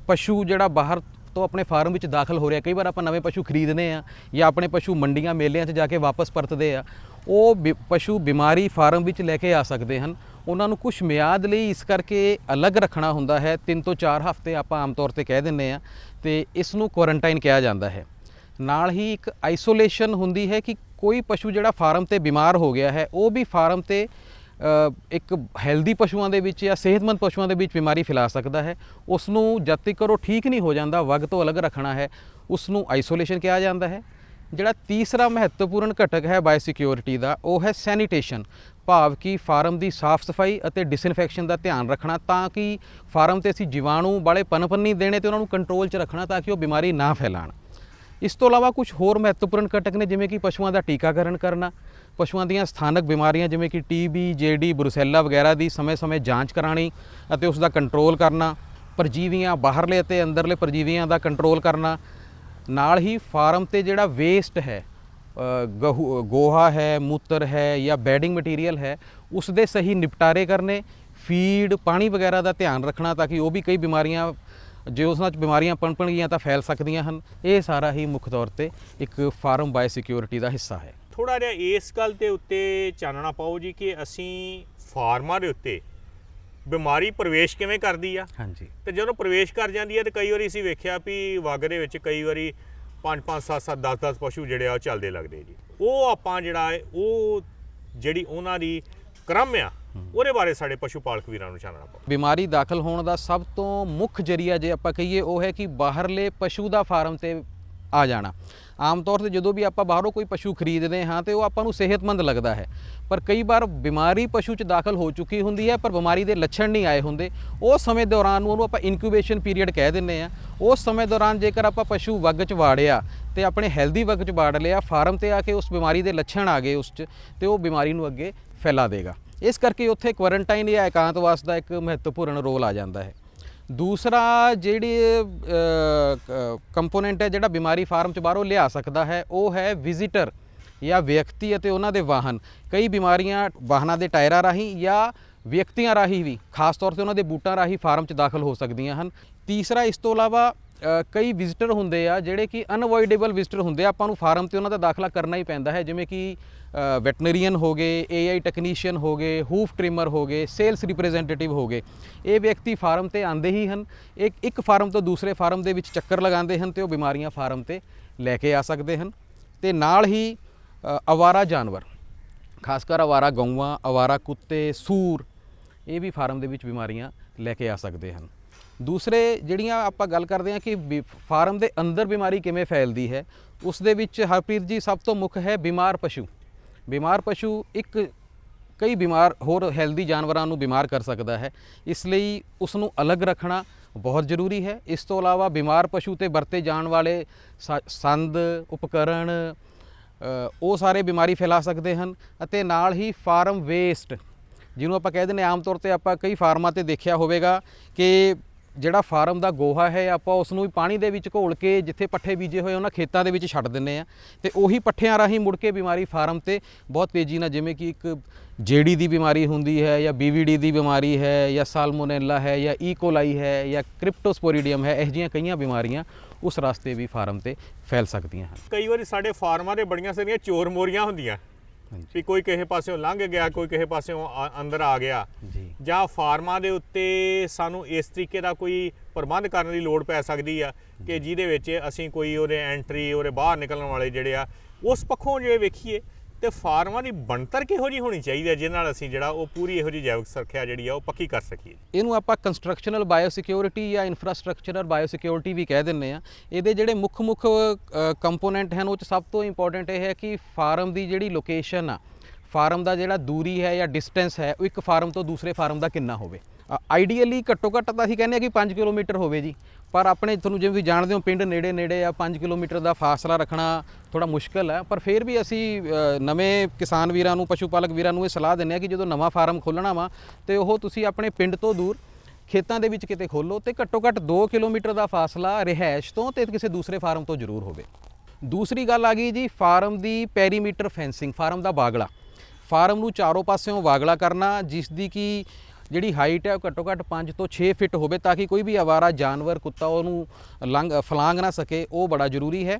ਪਸ਼ੂ ਜਿਹੜਾ ਬਾਹਰ ਤੋਂ ਆਪਣੇ ਫਾਰਮ ਵਿੱਚ ਦਾਖਲ ਹੋ ਰਿਹਾ, ਕਈ ਵਾਰ ਆਪਾਂ ਨਵੇਂ ਪਸ਼ੂ ਖਰੀਦਨੇ ਆ ਜਾਂ ਆਪਣੇ ਪਸ਼ੂ ਮੰਡੀਆਂ, ਮੇਲਿਆਂ 'ਚ ਜਾ ਕੇ ਵਾਪਸ ਪਰਤਦੇ ਆ ਉਹ ਬਿ- ਪਸ਼ੂ ਬਿਮਾਰੀ ਫਾਰਮ ਵਿੱਚ ਲੈ ਕੇ ਆ ਸਕਦੇ ਹਨ। ਉਹਨਾਂ ਨੂੰ ਕੁਝ ਮਿਆਦ ਲਈ ਇਸ ਕਰਕੇ ਅਲੱਗ ਰੱਖਣਾ ਹੁੰਦਾ ਹੈ। 3 ਤੋਂ 4 ਹਫ਼ਤੇ ਆਪਾਂ ਆਮ ਤੌਰ ਤੇ ਕਹਿ ਦਿੰਨੇ ਆ ਤੇ ਇਸ ਨੂੰ ਕੁਆਰੰਟਾਈਨ ਕਿਹਾ ਜਾਂਦਾ ਹੈ। ਨਾਲ ਹੀ ਇੱਕ ਆਈਸੋਲੇਸ਼ਨ ਹੁੰਦੀ ਹੈ ਕਿ ਕੋਈ ਪਸ਼ੂ ਜਿਹੜਾ ਫਾਰਮ ਤੇ ਬਿਮਾਰ ਹੋ ਗਿਆ ਹੈ, ਉਹ ਵੀ ਫਾਰਮ ਤੇ ਇੱਕ ਹੈਲਦੀ ਪਸ਼ੂਆਂ ਦੇ ਵਿੱਚ ਜਾਂ ਸਿਹਤਮੰਦ ਪਸ਼ੂਆਂ ਦੇ ਵਿੱਚ ਬਿਮਾਰੀ ਫੈਲਾ ਸਕਦਾ ਹੈ। ਉਸ ਨੂੰ ਜਦ ਤੱਕ ਉਹ ਠੀਕ ਨਹੀਂ ਹੋ ਜਾਂਦਾ, ਵਗ ਤੋਂ ਅਲੱਗ ਰੱਖਣਾ ਹੈ। ਉਸ ਨੂੰ ਆਈਸੋਲੇਸ਼ਨ ਕਿਹਾ ਜਾਂਦਾ ਹੈ। ਜਿਹੜਾ ਤੀਸਰਾ ਮਹੱਤਵਪੂਰਨ ਘਟਕ ਹੈ ਬਾਇਓਸਿਕਿਉਰਿਟੀ ਦਾ, ਉਹ ਹੈ ਸੈਨੀਟੇਸ਼ਨ। ਭਾਵ ਕਿ ਫਾਰਮ ਦੀ ਸਾਫ਼ ਸਫ਼ਾਈ ਅਤੇ ਡਿਸਇਨਫੈਕਸ਼ਨ ਦਾ ਧਿਆਨ ਰੱਖਣਾ, ਤਾਂ ਕਿ ਫਾਰਮ ਤੇ ਅਸੀਂ ਜੀਵਾਣੂ ਵਾਲੇ ਪਨਪਨ ਨਹੀਂ ਦੇਣੇ ਤੇ ਉਹਨਾਂ ਨੂੰ ਕੰਟਰੋਲ 'ਚ ਰੱਖਣਾ, ਤਾਂ ਕਿ ਉਹ ਬਿਮਾਰੀ ਨਾ ਫੈਲਾਣ। ਇਸ ਤੋਂ ਇਲਾਵਾ ਕੁਝ ਹੋਰ ਮਹੱਤਵਪੂਰਨ ਘਟਕ ਨੇ, ਜਿਵੇਂ ਕਿ ਪਸ਼ੂਆਂ ਦਾ ਟੀਕਾਕਰਨ ਕਰਨਾ। ਪਸ਼ੂਆਂ ਦੀਆਂ ਸਥਾਨਕ ਬਿਮਾਰੀਆਂ, ਜਿਵੇਂ ਕਿ ਟੀਬੀ ਜੇਡੀ ਬਰੂਸੈਲਾ ਵਗੈਰਾ ਦੀ ਸਮੇਂ-ਸਮੇਂ ਜਾਂਚ ਕਰਾਣੀ ਅਤੇ ਉਸ ਦਾ ਕੰਟਰੋਲ ਕਰਨਾ। ਪਰਜੀਵੀਆਂ ਬਾਹਰਲੇ ਅਤੇ ਅੰਦਰਲੇ ਪਰਜੀਵੀਆਂ ਦਾ ਕੰਟਰੋਲ ਕਰਨਾ। ਨਾਲ ਹੀ ਫਾਰਮ ਤੇ ਜਿਹੜਾ ਵੇਸਟ ਹੈ ਅ, ਗੋਹਾ ਹੈ ਮੂਤਰ ਹੈ ਜਾਂ ਬੈਡਿੰਗ ਮਟੀਰੀਅਲ ਹੈ ਉਸ ਦੇ ਸਹੀ ਨਿਪਟਾਰੇ ਕਰਨੇ ਫੀਡ ਪਾਣੀ ਵਗੈਰਾ ਦਾ ਧਿਆਨ ਰੱਖਣਾ ਤਾਂ ਕਿ ਉਹ ਵੀ ਕਈ ਬਿਮਾਰੀਆਂ ਜੇ ਉਸ ਨਾਲ ਬਿਮਾਰੀਆਂ ਪਣਪਣਗੀਆਂ ਤਾਂ ਫੈਲ ਸਕਦੀਆਂ ਹਨ। ਇਹ ਸਾਰਾ ਹੀ ਮੁੱਖ ਤੌਰ ਤੇ ਇੱਕ ਫਾਰਮ ਬਾਇਓਸਿਕਿਉਰਿਟੀ ਦਾ ਹਿੱਸਾ ਹੈ। ਥੋੜਾ ਜਿਹਾ ਇਸ ਗੱਲ ਦੇ ਉੱਤੇ ਚਾਨਣਾ ਪਾਓ ਜੀ ਕਿ ਅਸੀਂ ਫਾਰਮਾਂ ਦੇ ਉੱਤੇ ਬਿਮਾਰੀ ਪ੍ਰਵੇਸ਼ ਕਿਵੇਂ ਕਰਦੀ ਆ? ਹਾਂਜੀ। ਤੇ ਜਦੋਂ ਪ੍ਰਵੇਸ਼ ਕਰ ਜਾਂਦੀ ਹੈ ਤੇ ਕਈ ਵਾਰੀ ਅਸੀਂ ਵੇਖਿਆ ਵੀ ਵਗ ਦੇ ਵਿੱਚ ਕਈ ਵਾਰੀ 5 5 7 7 10 10 ਪਸ਼ੂ ਜਿਹੜੇ ਆ ਉਹ ਚੱਲਦੇ ਲੱਗਦੇ ਜੀ। ਉਹ ਆਪਾਂ ਜਿਹੜਾ ਹੈ ਉਹ ਜਿਹੜੀ ਉਹਨਾਂ ਦੀ ਕ੍ਰਮ ਆ ਉਹਦੇ ਬਾਰੇ ਸਾਡੇ ਪਸ਼ੂ ਪਾਲਕ ਵੀਰਾਂ ਨੂੰ ਚਾਨਣਾ ਪਾਓ ਬਿਮਾਰੀ ਦਾਖਲ ਹੋਣ ਦਾ ਸਭ ਤੋਂ ਮੁੱਖ ਜਰੀਆ ਜੇ ਆਪਾਂ ਕਹੀਏ ਉਹ ਹੈ ਕਿ ਬਾਹਰਲੇ ਪਸ਼ੂ ਦਾ ਫਾਰਮ ਤੇ ਆ ਜਾਣਾ। ਆਮ ਤੌਰ ਤੇ ਜਦੋਂ ਵੀ ਆਪਾਂ ਬਾਹਰੋਂ ਕੋਈ ਪਸ਼ੂ ਖਰੀਦਦੇ ਹਾਂ ਤੇ ਉਹ ਆਪਾਂ ਨੂੰ ਸਿਹਤਮੰਦ ਲੱਗਦਾ ਹੈ। ਪਰ ਕਈ ਵਾਰ ਬਿਮਾਰੀ ਪਸ਼ੂ 'ਚ ਦਾਖਲ ਹੋ ਚੁੱਕੀ ਹੁੰਦੀ ਹੈ, ਪਰ ਬਿਮਾਰੀ ਦੇ ਲੱਛਣ ਨਹੀਂ ਆਏ ਹੁੰਦੇ। ਉਸ ਸਮੇਂ ਦੌਰਾਨ ਉਹਨੂੰ ਆਪਾਂ ਇਨਕਿਊਬੇਸ਼ਨ ਪੀਰੀਅਡ ਕਹਿ ਦਿੰਦੇ ਆ ਉਸ ਸਮੇਂ ਦੌਰਾਨ ਜੇਕਰ ਆਪਾਂ ਪਸ਼ੂ ਵੱਗ 'ਚ ਵਾੜਿਆ ਤੇ ਆਪਣੇ ਹੈਲਦੀ ਵੱਗ 'ਚ ਵਾੜ ਲਿਆ, ਫਾਰਮ ਤੇ ਆ ਕੇ ਉਸ ਬਿਮਾਰੀ ਦੇ ਲੱਛਣ ਆ ਗਏ ਉਸ 'ਚ ਤੇ ਉਹ ਬਿਮਾਰੀ ਨੂੰ ਅੱਗੇ ਫੈਲਾ ਦੇਗਾ। ਇਸ ਕਰਕੇ ਉੱਥੇ ਕੁਆਰੰਟਾਈਨ ਜਾਂ ਇਕਾਂਤਵਾਸ ਦਾ ਇੱਕ ਮਹੱਤਵਪੂਰਨ ਰੋਲ ਆ ਜਾਂਦਾ ਹੈ। ਦੂਸਰਾ ਜਿਹੜੀ ਕੰਪੋਨੈਂਟ ਹੈ ਜਿਹੜਾ ਬਿਮਾਰੀ ਫਾਰਮ ਚ ਬਾਹਰੋਂ ਲਿਆ ਸਕਦਾ ਹੈ, ਉਹ ਹੈ ਵਿਜ਼ਿਟਰ ਜਾਂ ਵਿਅਕਤੀ ਅਤੇ ਉਹਨਾਂ ਦੇ ਵਾਹਨ। ਕਈ ਬਿਮਾਰੀਆਂ ਵਾਹਨਾਂ ਦੇ ਟਾਇਰਾਂ ਰਾਹੀਂ ਜਾਂ ਵਿਅਕਤੀਆਂ ਰਾਹੀਂ ਵੀ, ਖਾਸ ਤੌਰ ਤੇ ਉਹਨਾਂ ਦੇ ਬੂਟਾਂ ਰਾਹੀਂ ਫਾਰਮ ਚ ਦਾਖਲ ਹੋ ਸਕਦੀਆਂ ਹਨ। ਤੀਸਰਾ, ਇਸ ਤੋਂ ਇਲਾਵਾ ਕਈ ਵਿਜ਼ਿਟਰ ਹੁੰਦੇ ਆ ਜਿਹੜੇ ਕਿ ਅਨਅਵੋਇਡੇਬਲ ਵਿਜ਼ਿਟਰ ਹੁੰਦੇ ਆ। ਆਪਾਂ ਨੂੰ ਫਾਰਮ ਤੇ ਉਹਨਾਂ ਦਾ ਦਾਖਲਾ ਕਰਨਾ ਹੀ ਪੈਂਦਾ ਹੈ। ਜਿਵੇਂ ਕਿ ਵੈਟਨਰੀਅਨ ਹੋ ਗਏ ਏਆਈ ਟੈਕਨੀਸ਼ੀਅਨ ਹੋ ਗਏ ਹੂਫ ਟ੍ਰਿਮਰ ਹੋ ਗਏ ਸੇਲਸ ਰਿਪਰੈਜ਼ੈਂਟੇਟਿਵ ਹੋ ਗਏ। ਇਹ ਵਿਅਕਤੀ ਫਾਰਮ ਤੇ ਆਂਦੇ ਹੀ ਹਨ। ਇੱਕ ਇੱਕ ਫਾਰਮ ਤੋਂ ਦੂਸਰੇ ਫਾਰਮ ਦੇ ਵਿੱਚ ਚੱਕਰ ਲਗਾਉਂਦੇ ਹਨ ਤੇ ਉਹ ਬਿਮਾਰੀਆਂ ਫਾਰਮ ਤੇ ਲੈ ਕੇ ਆ ਸਕਦੇ ਹਨ। ਤੇ ਨਾਲ ਹੀ ਅਵਾਰਾ ਜਾਨਵਰ, ਖਾਸ ਕਰ ਅਵਾਰਾ ਗਊਆਂ, ਅਵਾਰਾ ਕੁੱਤੇ, ਸੂਰ, ਇਹ ਵੀ ਫਾਰਮ ਦੇ ਵਿੱਚ ਬਿਮਾਰੀਆਂ ਲੈ ਕੇ ਆ ਸਕਦੇ ਹਨ। ਦੂਸਰੇ ਜਿਹੜੀਆਂ ਆਪਾਂ ਗੱਲ ਕਰਦੇ ਹਾਂ ਕਿ ਬਿ- ਫਾਰਮ ਦੇ ਅੰਦਰ ਬਿਮਾਰੀ ਕਿਵੇਂ ਫੈਲਦੀ ਹੈ ਉਸ ਦੇ ਵਿੱਚ ਹਰਪ੍ਰੀਤ ਜੀ ਸਭ ਤੋਂ ਮੁੱਖ ਹੈ ਬਿਮਾਰ ਪਸ਼ੂ। ਬਿਮਾਰ ਪਸ਼ੂ ਇੱਕ ਕਈ ਬਿਮਾਰ ਹੋਰ ਹੈਲਦੀ ਜਾਨਵਰਾਂ ਨੂੰ ਬਿਮਾਰ ਕਰ ਸਕਦਾ ਹੈ। ਇਸ ਲਈ ਉਸ ਨੂੰ ਅਲੱਗ ਰੱਖਣਾ ਬਹੁਤ ਜ਼ਰੂਰੀ ਹੈ। ਇਸ ਤੋਂ ਇਲਾਵਾ ਬਿਮਾਰ ਪਸ਼ੂ ਤੇ ਵਰਤੇ ਜਾਣ ਵਾਲੇ ਸਾ- ਸੰਦ ਉਪਕਰਣ ਉਹ ਸਾਰੇ ਬਿਮਾਰੀ ਫੈਲਾ ਸਕਦੇ ਹਨ ਅਤੇ ਨਾਲ ਹੀ ਫਾਰਮ ਵੇਸਟ ਜਿਹਨੂੰ ਆਪਾਂ ਕਹਿ ਦਿੰਦੇ ਹਾਂ, ਆਮ ਤੌਰ ਤੇ ਆਪਾਂ ਕਈ ਫਾਰਮਾਂ ਤੇ ਦੇਖਿਆ ਹੋਵੇਗਾ ਕਿ ਜਿਹੜਾ ਫਾਰਮ ਦਾ ਗੋਹਾ ਹੈ, ਆਪਾਂ ਉਸ ਨੂੰ ਵੀ ਪਾਣੀ ਦੇ ਵਿੱਚ ਘੋਲ ਕੇ ਜਿੱਥੇ ਪੱਠੇ ਬੀਜੇ ਹੋਏ ਉਹਨਾਂ ਖੇਤਾਂ ਦੇ ਵਿੱਚ ਛੱਡ ਦਿੰਨੇ ਆ। ਤੇ ਉਹੀ ਪੱਠਿਆਂ ਰਾਹੀਂ ਮੁੜ ਕੇ ਬਿਮਾਰੀ ਫਾਰਮ ਤੇ ਬਹੁਤ ਤੇਜ਼ੀ ਨਾਲ, ਜਿਵੇਂ ਕਿ ਇੱਕ ਜੇਡੀ ਦੀ ਬਿਮਾਰੀ ਹੁੰਦੀ ਹੈ ਜਾਂ ਬੀਵੀਡੀ ਦੀ ਬਿਮਾਰੀ ਹੈ ਜਾਂ ਸਾਲਮੋਨੈਲਾ ਹੈ ਜਾਂ e. ਈਕੋਲਾਈ ਹੈ ਜਾਂ ਕ੍ਰਿਪਟੋਸਪੋਰੀਡੀਅਮ ਹੈ, ਇਹ ਜਿਹੀਆਂ ਕਈਆਂ ਬਿਮਾਰੀਆਂ ਉਸ ਰਸਤੇ ਵੀ ਫਾਰਮ ਤੇ ਫੈਲ ਸਕਦੀਆਂ ਹਨ। ਕਈ ਵਾਰੀ ਸਾਡੇ ਫਾਰਮਾਂ ਦੇ ਬੜੀਆਂ ਸਾਰੀਆਂ ਚੋਰ ਮੋਰੀਆਂ ਹੁੰਦੀਆਂ। ਵੀ ਕੋਈ ਕਿਸੇ ਪਾਸਿਓਂ ਲੰਘ ਗਿਆ ਕੋਈ ਕਿਸੇ ਪਾਸਿਓਂ ਅੰਦਰ ਆ ਗਿਆ। ਜੀ। ਜਾਂ ਫਾਰਮਾਂ ਦੇ ਉੱਤੇ ਸਾਨੂੰ ਇਸ ਤਰੀਕੇ ਦਾ ਕੋਈ ਪ੍ਰਬੰਧ ਕਰਨ ਦੀ ਲੋੜ ਪੈ ਸਕਦੀ ਆ ਕਿ ਜਿਹਦੇ ਵਿੱਚ ਅਸੀਂ ਕੋਈ ਉਹਦੇ ਐਂਟਰੀ ਉਹਦੇ ਬਾਹਰ ਨਿਕਲਣ ਵਾਲੇ ਜਿਹੜੇ ਆ ਉਸ ਪੱਖੋਂ ਜੇ ਵੇਖੀਏ ਤੇ ਫਾਰਮਾਂ ਦੀ ਬਣਤਰ ਕਿਹੋ ਜੀ ਹੋਣੀ ਚਾਹੀਦੀ ਹੈ, ਜਿਹਦੇ ਨਾਲ ਅਸੀਂ ਜਿਹੜਾ ਉਹ ਪੂਰੀ ਇਹੋ ਜੀ ਜੈਵਿਕ ਸੁਰੱਖਿਆ ਜਿਹੜੀ ਆ ਉਹ ਪੱਕੀ ਕਰ ਸਕੀਏ? ਇਹਨੂੰ ਆਪਾਂ ਕੰਸਟਰਕਸ਼ਨਲ ਬਾਇਓਸਿਕਿਉਰਿਟੀ ਜਾਂ ਇਨਫਰਾਸਟ੍ਰਕਚਰਲ ਬਾਇਓਸਿਕਿਉਰਿਟੀ ਵੀ ਕਹਿ ਦਿੰਨੇ ਆ ਇਹਦੇ ਜਿਹੜੇ ਮੁੱਖ ਮੁੱਖ ਕੰਪੋਨੈਂਟ ਹਨ, ਉਹ ਚ ਸਭ ਤੋਂ ਇੰਪੋਰਟੈਂਟ ਇਹ ਹੈ ਕਿ ਫਾਰਮ ਦੀ ਜਿਹੜੀ ਲੋਕੇਸ਼ਨ ਆ, ਫਾਰਮ ਦਾ ਜਿਹੜਾ ਦੂਰੀ ਹੈ ਜਾਂ ਡਿਸਟੈਂਸ ਹੈ, ਉਹ ਇੱਕ ਫਾਰਮ ਤੋਂ ਦੂਸਰੇ ਫਾਰਮ ਦਾ ਕਿੰਨਾ ਹੋਵੇ। ਆਈਡੀਅਲੀ ਘੱਟੋ ਘੱਟ ਤਾਂ ਅਸੀਂ ਕਹਿੰਦੇ ਆ ਕਿ 5 ਕਿਲੋਮੀਟਰ ਹੋਵੇ ਜੀ। ਪਰ ਆਪਣੇ ਤੁਹਾਨੂੰ ਜਿਵੇਂ ਤੁਸੀਂ ਜਾਣਦੇ ਹੋ, ਪਿੰਡ ਨੇੜੇ ਨੇੜੇ ਆ 5 ਕਿਲੋਮੀਟਰ ਦਾ ਫਾਸਲਾ ਰੱਖਣਾ ਥੋੜਾ ਮੁਸ਼ਕਲ ਹੈ। ਪਰ ਫਿਰ ਵੀ ਅਸੀਂ ਨਵੇਂ ਕਿਸਾਨ ਵੀਰਾਂ ਨੂੰ, ਪਸ਼ੂ ਪਾਲਕ ਵੀਰਾਂ ਨੂੰ ਇਹ ਸਲਾਹ ਦਿੰਦੇ ਆ ਕਿ ਜਦੋਂ ਨਵਾਂ ਫਾਰਮ ਖੋਲ੍ਹਣਾ ਵਾ ਤੇ ਉਹ ਤੁਸੀਂ ਆਪਣੇ ਪਿੰਡ ਤੋਂ ਦੂਰ ਖੇਤਾਂ ਦੇ ਵਿੱਚ ਕਿਤੇ ਖੋਲੋ ਤੇ ਘੱਟੋ ਘੱਟ 2 ਕਿਲੋਮੀਟਰ ਦਾ ਫਾਸਲਾ ਰਿਹਾਇਸ਼ ਤੋਂ ਤੇ ਕਿਸੇ ਦੂਸਰੇ ਫਾਰਮ ਤੋਂ ਜ਼ਰੂਰ ਹੋਵੇ। ਦੂਸਰੀ ਗੱਲ ਆ ਗਈ ਜੀ, ਫਾਰਮ ਦੀ ਪੈਰੀਮੀਟਰ ਫੈਂਸਿੰਗ, ਫਾਰਮ ਦਾ ਬਾਗਲਾ। ਫਾਰਮ ਨੂੰ ਚਾਰੋਂ ਪਾਸਿਓਂ ਬਾਗਲਾ ਕਰਨਾ, ਜਿਸ ਦੀ ਕੀ ਜਿਹੜੀ ਹਾਈਟ ਹੈ ਉਹ ਘੱਟੋ ਘੱਟ 5 ਤੋਂ 6 ਫਿਟ ਹੋਵੇ ਤਾਂ ਕਿ ਕੋਈ ਵੀ ਆਵਾਰਾ, ਜਾਨਵਰ, ਕੁੱਤਾ ਉਹਨੂੰ ਲੰਘ, ਫਲਾਂਗ ਨਾ ਸਕੇ, ਉਹ ਬੜਾ ਜ਼ਰੂਰੀ ਹੈ।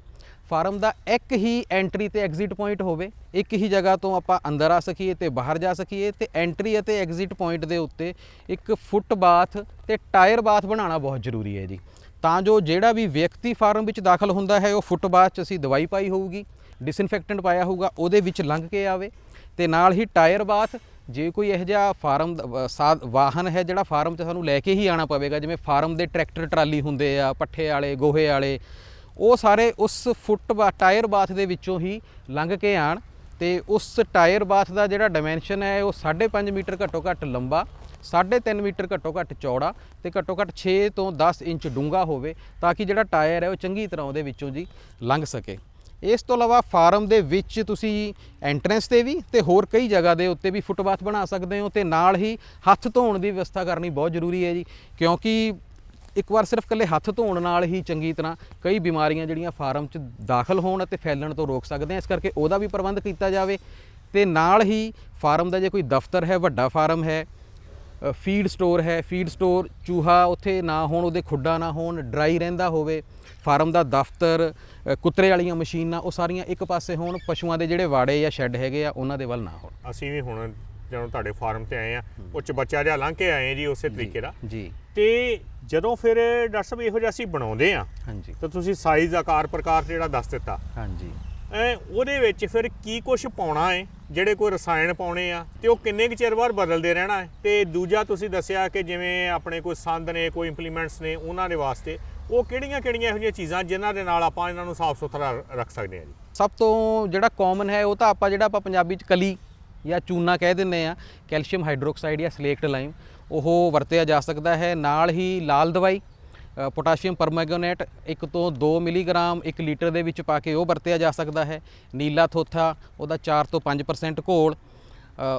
ਫਾਰਮ ਦਾ ਇੱਕ ਹੀ ਐਂਟਰੀ ਤੇ ਐਗਜ਼ਿਟ ਪੁਆਇੰਟ ਹੋਵੇ, ਇੱਕ ਹੀ ਜਗ੍ਹਾ ਤੋਂ ਆਪਾਂ ਅੰਦਰ ਆ ਸਕੀਏ ਤੇ ਬਾਹਰ ਜਾ ਸਕੀਏ ਤੇ ਐਂਟਰੀ ਅਤੇ ਐਗਜ਼ਿਟ ਪੁਆਇੰਟ ਦੇ ਉੱਤੇ ਇੱਕ ਫੁੱਟ ਬਾਥ ਤੇ ਟਾਇਰ ਬਾਥ ਬਣਾਉਣਾ ਬਹੁਤ ਜ਼ਰੂਰੀ ਹੈ ਜੀ। ਤਾਂ ਜੋ ਜਿਹੜਾ ਵੀ ਵਿਅਕਤੀ ਫਾਰਮ ਵਿੱਚ ਦਾਖਲ ਹੁੰਦਾ ਹੈ, ਉਹ ਫੁੱਟ ਬਾਥ 'ਚ ਅਸੀਂ ਦਵਾਈ ਪਾਈ ਹੋਊਗੀ ਡਿਸਇਨਫੈਕਟੈਂਟ ਪਾਇਆ ਹੋਊਗਾ, ਉਹਦੇ ਵਿੱਚ ਲੰਘ ਕੇ ਆਵੇ ਤੇ ਨਾਲ ਹੀ ਟਾਇਰ ਬਾਥ ਜੇ ਕੋਈ ਇਹੋ ਜਿਹਾ ਫਾਰਮ ਦਾ- ਵਾਹਨ ਹੈ ਜਿਹੜਾ ਫਾਰਮ 'ਚ ਸਾਨੂੰ ਲੈ ਕੇ ਹੀ ਆਣਾ ਪਵੇਗਾ, ਜਿਵੇਂ ਫਾਰਮ ਦੇ ਟਰੈਕਟਰ ਟਰਾਲੀ ਹੁੰਦੇ ਆ, ਪੱਠੇ ਵਾਲੇ, ਗੋਹੇ ਵਾਲੇ, ਉਹ ਸਾਰੇ ਉਸ ਫੁੱਟ ਬਾ, ਟਾਇਰ ਬਾਥ ਦੇ ਵਿੱਚੋਂ ਹੀ ਲੰਘ ਕੇ ਆਣ ਤੇ ਉਸ ਟਾਇਰ ਬਾਥ ਦਾ ਜਿਹੜਾ ਡਾਈਮੈਂਸ਼ਨ ਹੈ, ਉਹ 5.5 ਮੀਟਰ ਘੱਟੋ ਘੱਟ ਲੰਬਾ 3.5 ਮੀਟਰ ਘੱਟੋ ਘੱਟ ਚੌੜਾ ਤੇ ਘੱਟੋ ਘੱਟ 6 ਤੋਂ 10 ਇੰਚ ਡੂੰਘਾ ਹੋਵੇ, ਤਾਂ ਕਿ ਜਿਹੜਾ ਟਾਇਰ ਹੈ, ਉਹ ਚੰਗੀ ਤਰ੍ਹਾਂ ਉਹਦੇ ਵਿੱਚੋਂ ਜੀ ਲੰਘ ਸਕੇ। ਇਸ ਤੋਂ ਇਲਾਵਾ ਫਾਰਮ ਦੇ ਵਿੱਚ ਤੁਸੀਂ ਐਂਟਰੈਂਸ ਤੇ ਵੀ ਤੇ ਹੋਰ ਕਈ ਜਗ੍ਹਾ ਦੇ ਉੱਤੇ ਵੀ ਫੁੱਟਪਾਥ ਬਣਾ ਸਕਦੇ ਹੋ ਤੇ ਨਾਲ ਹੀ ਹੱਥ ਧੋਣ ਦੀ ਵਿਵਸਥਾ ਕਰਨੀ ਬਹੁਤ ਜ਼ਰੂਰੀ ਹੈ ਜੀ, ਕਿਉਂਕਿ ਇੱਕ ਵਾਰ ਸਿਰਫ ਇਕੱਲੇ ਹੱਥ ਧੋਣ ਨਾਲ ਹੀ ਚੰਗੀ ਤਰ੍ਹਾਂ ਕਈ ਬਿਮਾਰੀਆਂ ਜਿਹੜੀਆਂ ਫਾਰਮ 'ਚ ਦਾਖਲ ਹੋਣ ਅਤੇ ਫੈਲਣ ਤੋਂ ਰੋਕ ਸਕਦੇ ਆ ਇਸ ਕਰਕੇ ਉਹਦਾ ਵੀ ਪ੍ਰਬੰਧ ਕੀਤਾ ਜਾਵੇ ਤੇ ਨਾਲ ਹੀ ਫਾਰਮ ਦਾ ਜੇ ਕੋਈ ਦਫ਼ਤਰ ਹੈ, ਵੱਡਾ ਫਾਰਮ ਹੈ ਫੀਡ ਸਟੋਰ ਹੈ ਫੀਡ ਸਟੋਰ ਚੂਹਾ ਉੱਥੇ ਨਾ ਹੋਣ ਉਹਦੇ ਖੁੱਡਾ ਨਾ ਹੋਣ ਡਰਾਈ ਰਹਿੰਦਾ ਹੋਵੇ ਫਾਰਮ ਦਾ ਦਫ਼ਤਰ ਕੁੱਤਰੇ ਵਾਲੀਆਂ ਮਸ਼ੀਨਾਂ ਉਹ ਸਾਰੀਆਂ ਇੱਕ ਪਾਸੇ ਹੋਣ ਪਸ਼ੂਆਂ ਦੇ ਜਿਹੜੇ ਵਾੜੇ ਜਾਂ ਸ਼ੈੱਡ ਹੈਗੇ ਆ ਉਹਨਾਂ ਦੇ ਵੱਲ ਨਾ ਹੋਣ। ਅਸੀਂ ਵੀ ਹੁਣ ਜਦੋਂ ਤੁਹਾਡੇ ਫਾਰਮ ਤੇ ਆਏ ਆ ਉੱਚ ਬੱਚਾ ਜਿਹਾ ਲੰਘ ਕੇ ਆਏ ਜੀ ਉਸੇ ਤਰੀਕੇ ਦਾ। ਜੀ। ਤੇ ਜਦੋਂ ਫਿਰ ਡਾਕਟਰ ਸਾਹਿਬ ਇਹੋ ਜਿਹਾ ਅਸੀਂ ਬਣਾਉਂਦੇ ਆ ਹਾਂਜੀ। ਤਾਂ ਤੁਸੀਂ ਸਾਈਜ਼ ਆਕਾਰ ਪ੍ਰਕਾਰ ਜਿਹੜਾ ਦੱਸ ਦਿੱਤਾ ਹਾਂਜੀ। ਉਹਦੇ ਵਿੱਚ ਫਿਰ ਕੀ ਕੁਝ ਪਾਉਣਾ ਹੈ ਜਿਹੜੇ ਕੋਈ ਰਸਾਇਣ ਪਾਉਣੇ ਆ, ਤੇ ਉਹ ਕਿੰਨੇ ਕੁ ਚਿਰ ਬਾਅਦ ਬਦਲਦੇ ਰਹਿਣਾ ਹੈ ਤੇ ਦੂਜਾ ਤੁਸੀਂ ਦੱਸਿਆ ਕਿ ਜਿਵੇਂ ਆਪਣੇ ਕੋਈ ਸੰਦ ਨੇ, ਕੋਈ ਇੰਪਲੀਮੈਂਟਸ ਨੇ, ਉਹਨਾਂ ਦੇ ਵਾਸਤੇ, ਉਹ ਕਿਹੜੀਆਂ ਕਿਹੜੀਆਂ ਇਹੋ ਜਿਹੀਆਂ ਚੀਜ਼ਾਂ ਜਿਨ੍ਹਾਂ ਦੇ ਨਾਲ ਆਪਾਂ ਇਹਨਾਂ ਨੂੰ ਸਾਫ਼ ਸੁਥਰਾ ਰੱਖ ਸਕਦੇ ਹਾਂ ਜੀ? ਸਭ ਤੋਂ ਜਿਹੜਾ ਕਾਮਨ ਹੈ, ਉਹ ਤਾਂ ਆਪਾਂ ਜਿਹੜਾ ਆਪਾਂ ਪੰਜਾਬੀ ਚ ਕਲੀ ਜਾਂ ਚੂਨਾ ਕਹਿ ਦਿੰਦੇ ਆ, ਕੈਲਸ਼ੀਅਮ ਹਾਈਡਰੋਕਸਾਈਡ ਜਾਂ ਸਲੇਕਟ ਲਾਈਮ, ਉਹ ਵਰਤਿਆ ਜਾ ਸਕਦਾ ਹੈ। ਨਾਲ ਹੀ ਲਾਲ ਦਵਾਈ ਪੋਟਾਸ਼ੀਅਮ ਪਰਮੈਂਗਨੇਟ 1 ਤੋਂ 2 ਮਿਲੀਗ੍ਰਾਮ 1 ਲੀਟਰ ਦੇ ਵਿੱਚ ਪਾ ਕੇ ਉਹ ਵਰਤਿਆ ਜਾ ਸਕਦਾ ਹੈ। ਨੀਲਾ ਥੋਥਾ, ਉਹਦਾ 4 ਤੋਂ 5% ਘੋਲ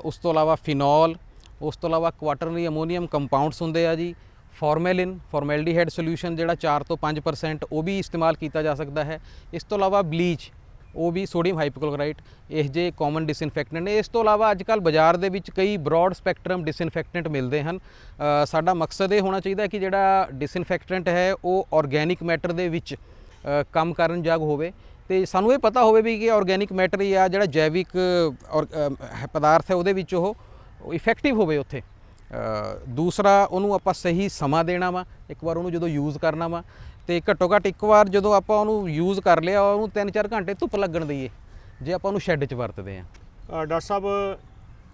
ਉਸ ਤੋਂ ਇਲਾਵਾ ਫਿਨੋਲ, ਉਸ ਤੋਂ ਇਲਾਵਾ ਕੁਆਟਰਨਰੀ ਅਮੋਨੀਅਮ ਕੰਪਾਊਂਡਸ ਹੁੰਦੇ ਆ ਜੀ, ਫਾਰਮੈਲਿਨ, ਫਾਰਮੈਲਡੀਹਾਈਡ ਸੋਲੂਸ਼ਨ ਜਿਹੜਾ 4 ਤੋਂ 5% ਉਹ ਵੀ ਇਸਤੇਮਾਲ ਕੀਤਾ ਜਾ ਸਕਦਾ ਹੈ। ਇਸ ਤੋਂ ਇਲਾਵਾ ਬਲੀਚ ਉਹ ਵੀ ਸੋਡੀਅਮ ਹਾਈਪੋਕਲੋਰਾਈਟ ਇਹ ਜੇ ਕਾਮਨ ਡਿਸਇਨਫੈਕਟੈਂਟ ਨੇ। ਇਸ ਤੋਂ ਇਲਾਵਾ ਅੱਜ ਕੱਲ ਬਾਜ਼ਾਰ ਦੇ ਵਿੱਚ ਕਈ ਬ੍ਰੌਡ ਸਪੈਕਟਰਮ ਡਿਸਇਨਫੈਕਟੈਂਟ ਮਿਲਦੇ ਹਨ। ਸਾਡਾ ਮਕਸਦ ਇਹ ਹੋਣਾ ਚਾਹੀਦਾ ਕਿ ਜਿਹੜਾ ਡਿਸਇਨਫੈਕਟੈਂਟ ਹੈ, ਉਹ ਆਰਗੈਨਿਕ ਮੈਟਰ ਦੇ ਵਿੱਚ ਕੰਮ ਕਰਨ ਜਾਗ ਹੋਵੇ। ਤੇ ਸਾਨੂੰ ਇਹ ਪਤਾ ਹੋਵੇ ਵੀ ਕਿ ਆਰਗੈਨਿਕ ਮੈਟਰ ਜਾਂ ਜਿਹੜਾ ਜੈਵਿਕ, ਔਰ ਪਦਾਰਥ ਹੈ, ਉਹਦੇ ਵਿੱਚ ਉਹ ਇਫੈਕਟਿਵ ਹੋਵੇ ਉੱਥੇ। ਦੂਸਰਾ, ਉਹਨੂੰ ਆਪਾਂ ਸਹੀ ਸਮਾਂ ਦੇਣਾ ਵਾ। ਇੱਕ ਵਾਰ ਉਹਨੂੰ ਜਦੋਂ ਯੂਜ਼ ਕਰਨਾ ਵਾ ਤੇ ਘੱਟੋ ਘੱਟ ਇੱਕ ਵਾਰ ਜਦੋਂ ਆਪਾਂ ਉਹਨੂੰ ਯੂਜ਼ ਕਰ ਲਿਆ ਉਹਨੂੰ 3-4 ਘੰਟੇ ਧੁੱਪ ਲੱਗਣ ਦਈਏ ਜੇ ਆਪਾਂ ਉਹਨੂੰ ਸ਼ੈੱਡ 'ਚ ਵਰਤਦੇ ਆ ਡਾਕਟਰ ਸਾਹਿਬ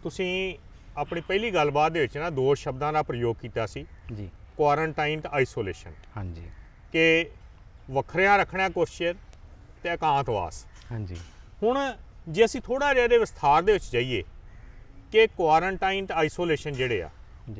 ਤੁਸੀਂ ਆਪਣੀ ਪਹਿਲੀ ਗੱਲਬਾਤ ਦੇ ਵਿੱਚ ਨਾ ਦੋ ਸ਼ਬਦਾਂ ਦਾ ਪ੍ਰਯੋਗ ਕੀਤਾ ਸੀ। ਜੀ। ਕੁਆਰੰਟਾਈਨ ਤੇ ਆਈਸੋਲੇਸ਼ਨ ਹਾਂਜੀ। ਕਿ ਵੱਖਰਿਆਂ ਰੱਖਣਾ ਚਿਰ ਤੇ ਇਕਾਂਤਵਾਸ। ਹਾਂਜੀ। ਹੁਣ ਜੇ ਅਸੀਂ ਥੋੜਾ ਜਿਹਾ ਇਹਦੇ ਵਿਸਥਾਰ ਦੇ ਵਿੱਚ ਜਾਈਏ ਕਿ ਕੁਆਰੰਟਾਈਨ ਤੇ ਆਈਸੋਲੇਸ਼ਨ ਜਿਹੜੇ ਆ।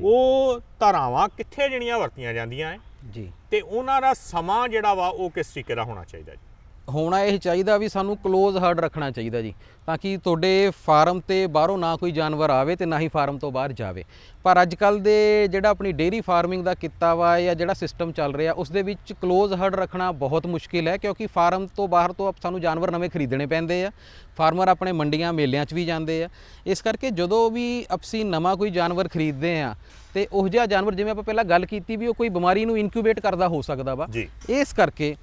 ਉਹ ਧਾਰਾਵਾਂ ਕਿੱਥੇ ਜਿਹੜੀਆਂ ਵਰਤੀਆਂ ਜਾਂਦੀਆਂ ਹੈ? ਜੀ। ਤੇ ਉਹਨਾਂ ਦਾ ਸਮਾਂ ਜਿਹੜਾ ਵਾ ਉਹ ਕਿਸ ਤਰੀਕੇ ਦਾ ਹੋਣਾ ਚਾਹੀਦਾ ਜੀ? ਹੋਣਾ ਇਹ ਚਾਹੀਦਾ ਵੀ ਸਾਨੂੰ ਕਲੋਜ਼ ਹਰਡ ਰੱਖਣਾ ਚਾਹੀਦਾ ਜੀ ਤਾਂ ਕਿ ਤੁਹਾਡੇ ਫਾਰਮ ਤੇ ਬਾਹਰੋਂ ਨਾ ਕੋਈ ਜਾਨਵਰ ਆਵੇ ਤੇ ਨਾ ਹੀ ਫਾਰਮ ਤੋਂ ਬਾਹਰ ਜਾਵੇ। ਪਰ ਅੱਜ ਕੱਲ ਦੇ ਜਿਹੜਾ ਆਪਣੀ ਡੇਰੀ ਫਾਰਮਿੰਗ ਦਾ ਕਿੱਤਾ ਵਾ ਜਾਂ ਜਿਹੜਾ ਸਿਸਟਮ ਚੱਲ ਰਿਹਾ ਉਸ ਦੇ ਵਿੱਚ ਕਲੋਜ਼ ਹਰਡ ਰੱਖਣਾ ਬਹੁਤ ਮੁਸ਼ਕਿਲ ਹੈ ਕਿਉਂਕਿ ਫਾਰਮ ਤੋਂ ਬਾਹਰ ਤੋਂ ਸਾਨੂੰ ਜਾਨਵਰ ਨਵੇਂ ਖਰੀਦਣੇ ਪੈਂਦੇ ਆ ਫਾਰਮਰ ਆਪਣੇ ਮੰਡੀਆਂ ਮੇਲਿਆਂ 'ਚ ਵੀ ਜਾਂਦੇ ਆ। ਇਸ ਕਰਕੇ ਜਦੋਂ ਵੀ ਅਸੀਂ ਨਵਾਂ ਕੋਈ ਜਾਨਵਰ ਖਰੀਦਦੇ ਆ ਤੇ ਉਹ ਜਿਹਾ ਜਾਨਵਰ ਜਿਵੇਂ ਆਪਾਂ ਪਹਿਲਾਂ ਗੱਲ ਕੀਤੀ ਵੀ ਉਹ ਕੋਈ ਬਿਮਾਰੀ ਨੂੰ ਇਨਕਿਊਬੇਟ ਕਰਦਾ ਹੋ ਸਕਦਾ ਵਾ ਇਸ ਕਰਕੇ